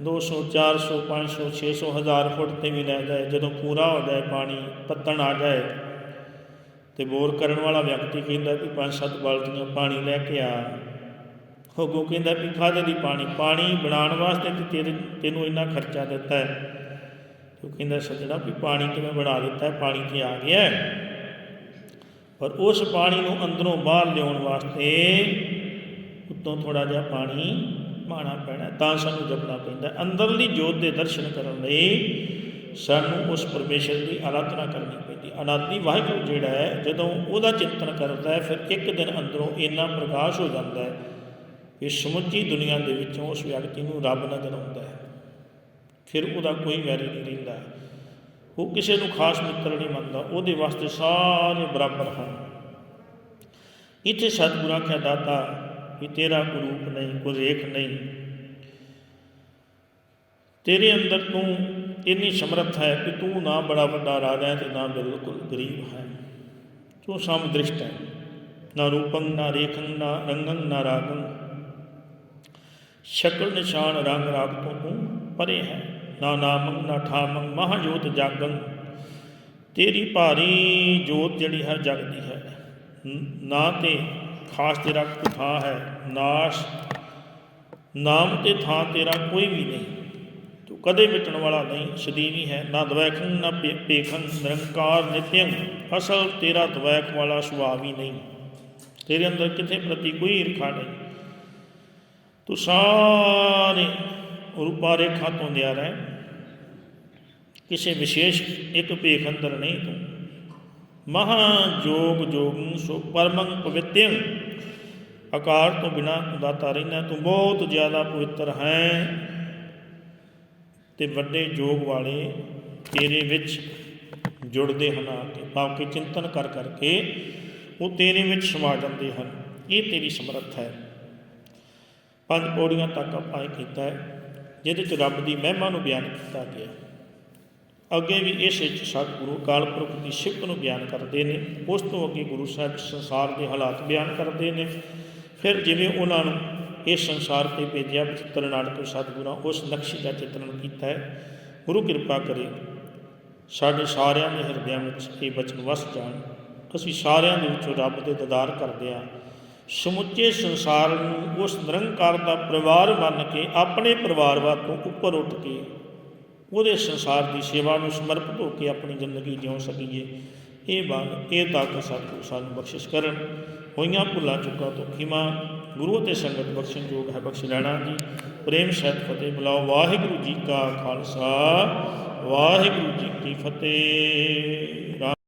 200 400 500 600 ਹਜ਼ਾਰ ਫੁੱਟ ਤੇ ਵੀ ਲੈ ਜਾਏ, ਜਦੋਂ ਪੂਰਾ ਹੋ ਜਾਏ, ਪਾਣੀ ਪੱਤਣ ਆ ਜਾਏ। ਤੇ ਬੋਰ ਕਰਨ ਵਾਲਾ ਵਿਅਕਤੀ ਕਹਿੰਦਾ ਵੀ ਪੰਜ ਸੱਤ ਬਾਲਟੀਆਂ ਪਾਣੀ ਲੈ ਕੇ ਆ। ਹੋਗੋ ਕਹਿੰਦਾ ਵੀ ਖਾਦੇ ਦੀ ਪਾਣੀ? ਪਾਣੀ ਬਣਾਉਣ ਵਾਸਤੇ ਤੇ ਤੇਰੇ, ਤੈਨੂੰ ਇੰਨਾ ਖਰਚਾ ਦਿੱਤਾ ਹੈ। ਉਹ ਕਹਿੰਦਾ, ਸੱਜਣਾ ਵੀ ਪਾਣੀ ਤੇ ਮੈਂ ਬਣਾ ਦਿੱਤਾ ਹੈ, ਪਾਣੀ ਤੇ ਆ ਗਿਆ ਪਰ ਉਸ ਪਾਣੀ ਨੂੰ ਅੰਦਰੋਂ ਬਾਹਰ ਲਿਆਉਣ ਵਾਸਤੇ ਉੱਤੋਂ ਥੋੜਾ ਜਿਹਾ ਪਾਣੀ ਪਾਣਾ ਪੈਣਾ ਤਾਂ ਸਾਨੂੰ ਜਪਣਾ ਪੈਂਦਾ ਅੰਦਰਲੀ ਜੋਤ ਦੇ ਦਰਸ਼ਨ ਕਰਨ ਲਈ ਸਾਨੂੰ ਉਸ ਪਰਮੇਸ਼ਰ ਦੀ ਆਰਾਧਨਾ ਕਰਨੀ ਪੈਂਦੀ ਹੈ। ਵਾਹਿਗੁਰੂ ਜਿਹੜਾ ਹੈ, ਜਦੋਂ ਉਹਦਾ ਚਿੰਤਨ ਕਰਦਾ ਹੈ, ਫਿਰ ਇੱਕ ਦਿਨ ਅੰਦਰੋਂ ਇੰਨਾ ਪ੍ਰਕਾਸ਼ ਹੋ ਜਾਂਦਾ ਹੈ ਕਿ ਸਮੁੱਚੀ ਦੁਨੀਆ ਦੇ ਵਿੱਚੋਂ ਉਸ ਵਿਅਕਤੀ ਨੂੰ ਰੱਬ ਨਜ਼ਰ ਆਉਂਦਾ ਹੈ। ਫਿਰ ਉਹਦਾ ਕੋਈ ਵੈਰੀ ਨਹੀਂ ਰਹਿੰਦਾ। ਉਹ ਕਿਸੇ ਨੂੰ ਖਾਸ ਮਿੱਤਰ ਨਹੀਂ ਮੰਨਦਾ। ਉਹਦੇ ਵਾਸਤੇ ਸਾਰੇ ਬਰਾਬਰ ਹਨ। ਇੱਥੇ ਸਤਿਗੁਰਾਂ ਆਖਿਆ ਦਾਤਾ ਕਿ ਤੇਰਾ ਕੋਈ ਰੂਪ ਨਹੀਂ, ਕੋਈ ਰੇਖ ਨਹੀਂ। ਤੇਰੇ ਅੰਦਰ ਤੂੰ ਇੰਨੀ ਸਮਰੱਥ ਹੈ ਕਿ ਤੂੰ ਨਾ ਬੜਾ ਵੱਡਾ ਰਾਜਾ ਹੈ ਤੇ ਨਾ ਬਿਲਕੁਲ ਗਰੀਬ ਹੈ। ਤੂੰ ਸਮਦ੍ਰਿਸ਼ਟ ਹੈ। ਨਾ ਰੂਪੰ, ਨਾ ਰੇਖੰ, ਨਾ ਰੰਗੰ, ਨਾ ਰਾਗੰ। ਸ਼ਕਲ, ਨਿਸ਼ਾਨ, ਰੰਗ, ਰਾਗ ਤੋਂ ਤੂੰ ਪਰੇ ਹੈ। ਨਾ ਨਾਮੰ, ਨਾ ਠਾਮੰ, ਮਹਾਜੋਤ ਜਾਗੰ। ਤੇਰੀ ਭਾਰੀ ਜੋਤ ਜਿਹੜੀ ਹੈ। ਜਗਦੀ ਹੈ, ਨਾ ਤੇ ਖਾਸ ਤੇਰਾ ਕੋਈ ਥਾਂ ਹੈ, ਨਾਸ਼, ਨਾਮ ਤੇ ਥਾਂ ਤੇਰਾ ਕੋਈ ਵੀ ਨਹੀਂ। ਤੂੰ ਕਦੇ ਮਿਟਣ ਵਾਲਾ ਨਹੀਂ, ਸਦੀਵੀ ਹੈ, ਨਾ ਦਵੈਖੰ ਨਾ ਪੇ- ਪੇਖੰ ਨਿਰੰਕਾਰ, ਨਿਤਯੰ, ਅਸਲ ਤੇਰਾ ਦਵੈਖ ਵਾਲਾ ਸੁਭਾਅ ਹੀ ਨਹੀਂ। ਤੇਰੇ ਅੰਦਰ ਕਿਤੇ ਪ੍ਰਤੀ ਕੋਈ ਈਰਖਾ ਨਹੀਂ। ਤੂੰ ਸਾਰੇ ਰੂਪਾ ਰੇਖਾ ਤੋਂ ਨਿਆਰਾ ਹੈ। ਕਿਸੇ ਵਿਸ਼ੇਸ਼ ਇੱਕ ਭੇਖ ਅੰਦਰ ਨਹੀਂ ਤੂੰ। ਮਹਾ ਜੋਗ ਜੋਗੰ ਸੋ ਪਰਮੰ ਪਵਿੱਤਯੰ। ਆਕਾਰ ਤੋਂ ਬਿਨਾ ਤੂੰ ਦਾਤਾ ਰਹਿਣਾ, ਤੂੰ ਬਹੁਤ ਜ਼ਿਆਦਾ ਪਵਿੱਤਰ ਹੈ। ਤੇ ਵੱਡੇ ਜੋਗ ਵਾਲੇ ਤੇਰੇ ਵਿੱਚ ਜੁੜਦੇ ਹਨ ਆ ਕੇ, ਭਾਵ ਕਿ ਚਿੰਤਨ ਕਰ ਕਰਕੇ ਉਹ ਤੇਰੇ ਵਿੱਚ ਸਮਾ ਜਾਂਦੇ ਹਨ। ਇਹ ਤੇਰੀ ਸਮਰੱਥ ਹੈ। ਪੰਜ ਪੌੜੀਆਂ ਤੱਕ ਆਪਾਂ ਇਹ ਕੀਤਾ ਹੈ, ਜਿਹਦੇ ਚ ਰੱਬ ਦੀ ਮਹਿਮਾ ਨੂੰ ਬਿਆਨ ਕੀਤਾ ਗਿਆ। ਅੱਗੇ ਵੀ ਇਸ ਵਿੱਚ ਸਤਿਗੁਰੂ ਅਕਾਲ ਪੁਰਖ ਦੀ ਸਿਫਤ ਨੂੰ ਬਿਆਨ ਕਰਦੇ ਨੇ, ਉਸ ਤੋਂ ਅੱਗੇ ਗੁਰੂ ਸਾਹਿਬ ਸੰਸਾਰ ਦੇ ਹਾਲਾਤ ਬਿਆਨ ਕਰਦੇ ਨੇ। ਫਿਰ ਜਿਵੇਂ ਉਹਨਾਂ ਨੂੰ ਇਹ ਸੰਸਾਰ ਤੇ ਭੇਜਿਆ ਬਚਿੱਤਰ ਨਾਟਕ ਸਤਿਗੁਰਾਂ, ਉਸ ਨਕਸ਼ੇ ਦਾ ਚਿੱਤਰਨ ਕੀਤਾ ਹੈ, ਗੁਰੂ ਕਿਰਪਾ ਕਰੇ ਸਾਡੇ ਸਾਰਿਆਂ ਦੇ ਹਿਰਦਿਆਂ ਵਿੱਚ ਇਹ ਬਚਨ ਵਸ ਜਾਣ। ਅਸੀਂ ਸਾਰਿਆਂ ਦੇ ਵਿੱਚੋਂ ਰੱਬ ਦੇ ਦਦਾਰ ਕਰਦੇ ਹਾਂ। ਸਮੁੱਚੇ ਸੰਸਾਰ ਨੂੰ ਉਸ ਨਿਰੰਕਾਰ ਦਾ ਪਰਿਵਾਰ ਮੰਨ ਕੇ, ਆਪਣੇ ਪਰਿਵਾਰਵਾਦ ਤੋਂ ਉੱਪਰ ਉੱਠ ਕੇ, ਉਹਦੇ ਸੰਸਾਰ ਦੀ ਸੇਵਾ ਨੂੰ ਸਮਰਪਿਤ ਹੋ ਕੇ ਆਪਣੀ ਜ਼ਿੰਦਗੀ ਜਿਉ ਸਕੀਏ, ਇਹ ਬਾਤ ਇਹ ਤਾਕਤ ਸਤਿਗੁਰੂ ਸਾਨੂੰ ਬਖਸ਼ਿਸ਼ ਕਰਨ। ਹੋਈਆਂ ਭੁੱਲਾਂ ਚੁੱਕਾ ਤੋਂ ਖਿਮਾ। ਗੁਰੂ ਅਤੇ ਸੰਗਤ ਬਖਸ਼ਣ ਯੋਗ ਹੈ, ਬਖਸ਼ ਲੈਣਾ ਜੀ। ਪ੍ਰੇਮ ਸਹਿਤ ਫਤਿਹ ਬੁਲਾਓ। ਵਾਹਿਗੁਰੂ ਜੀ ਕਾ ਖਾਲਸਾ, ਵਾਹਿਗੁਰੂ ਜੀ ਕੀ ਫਤਿਹ।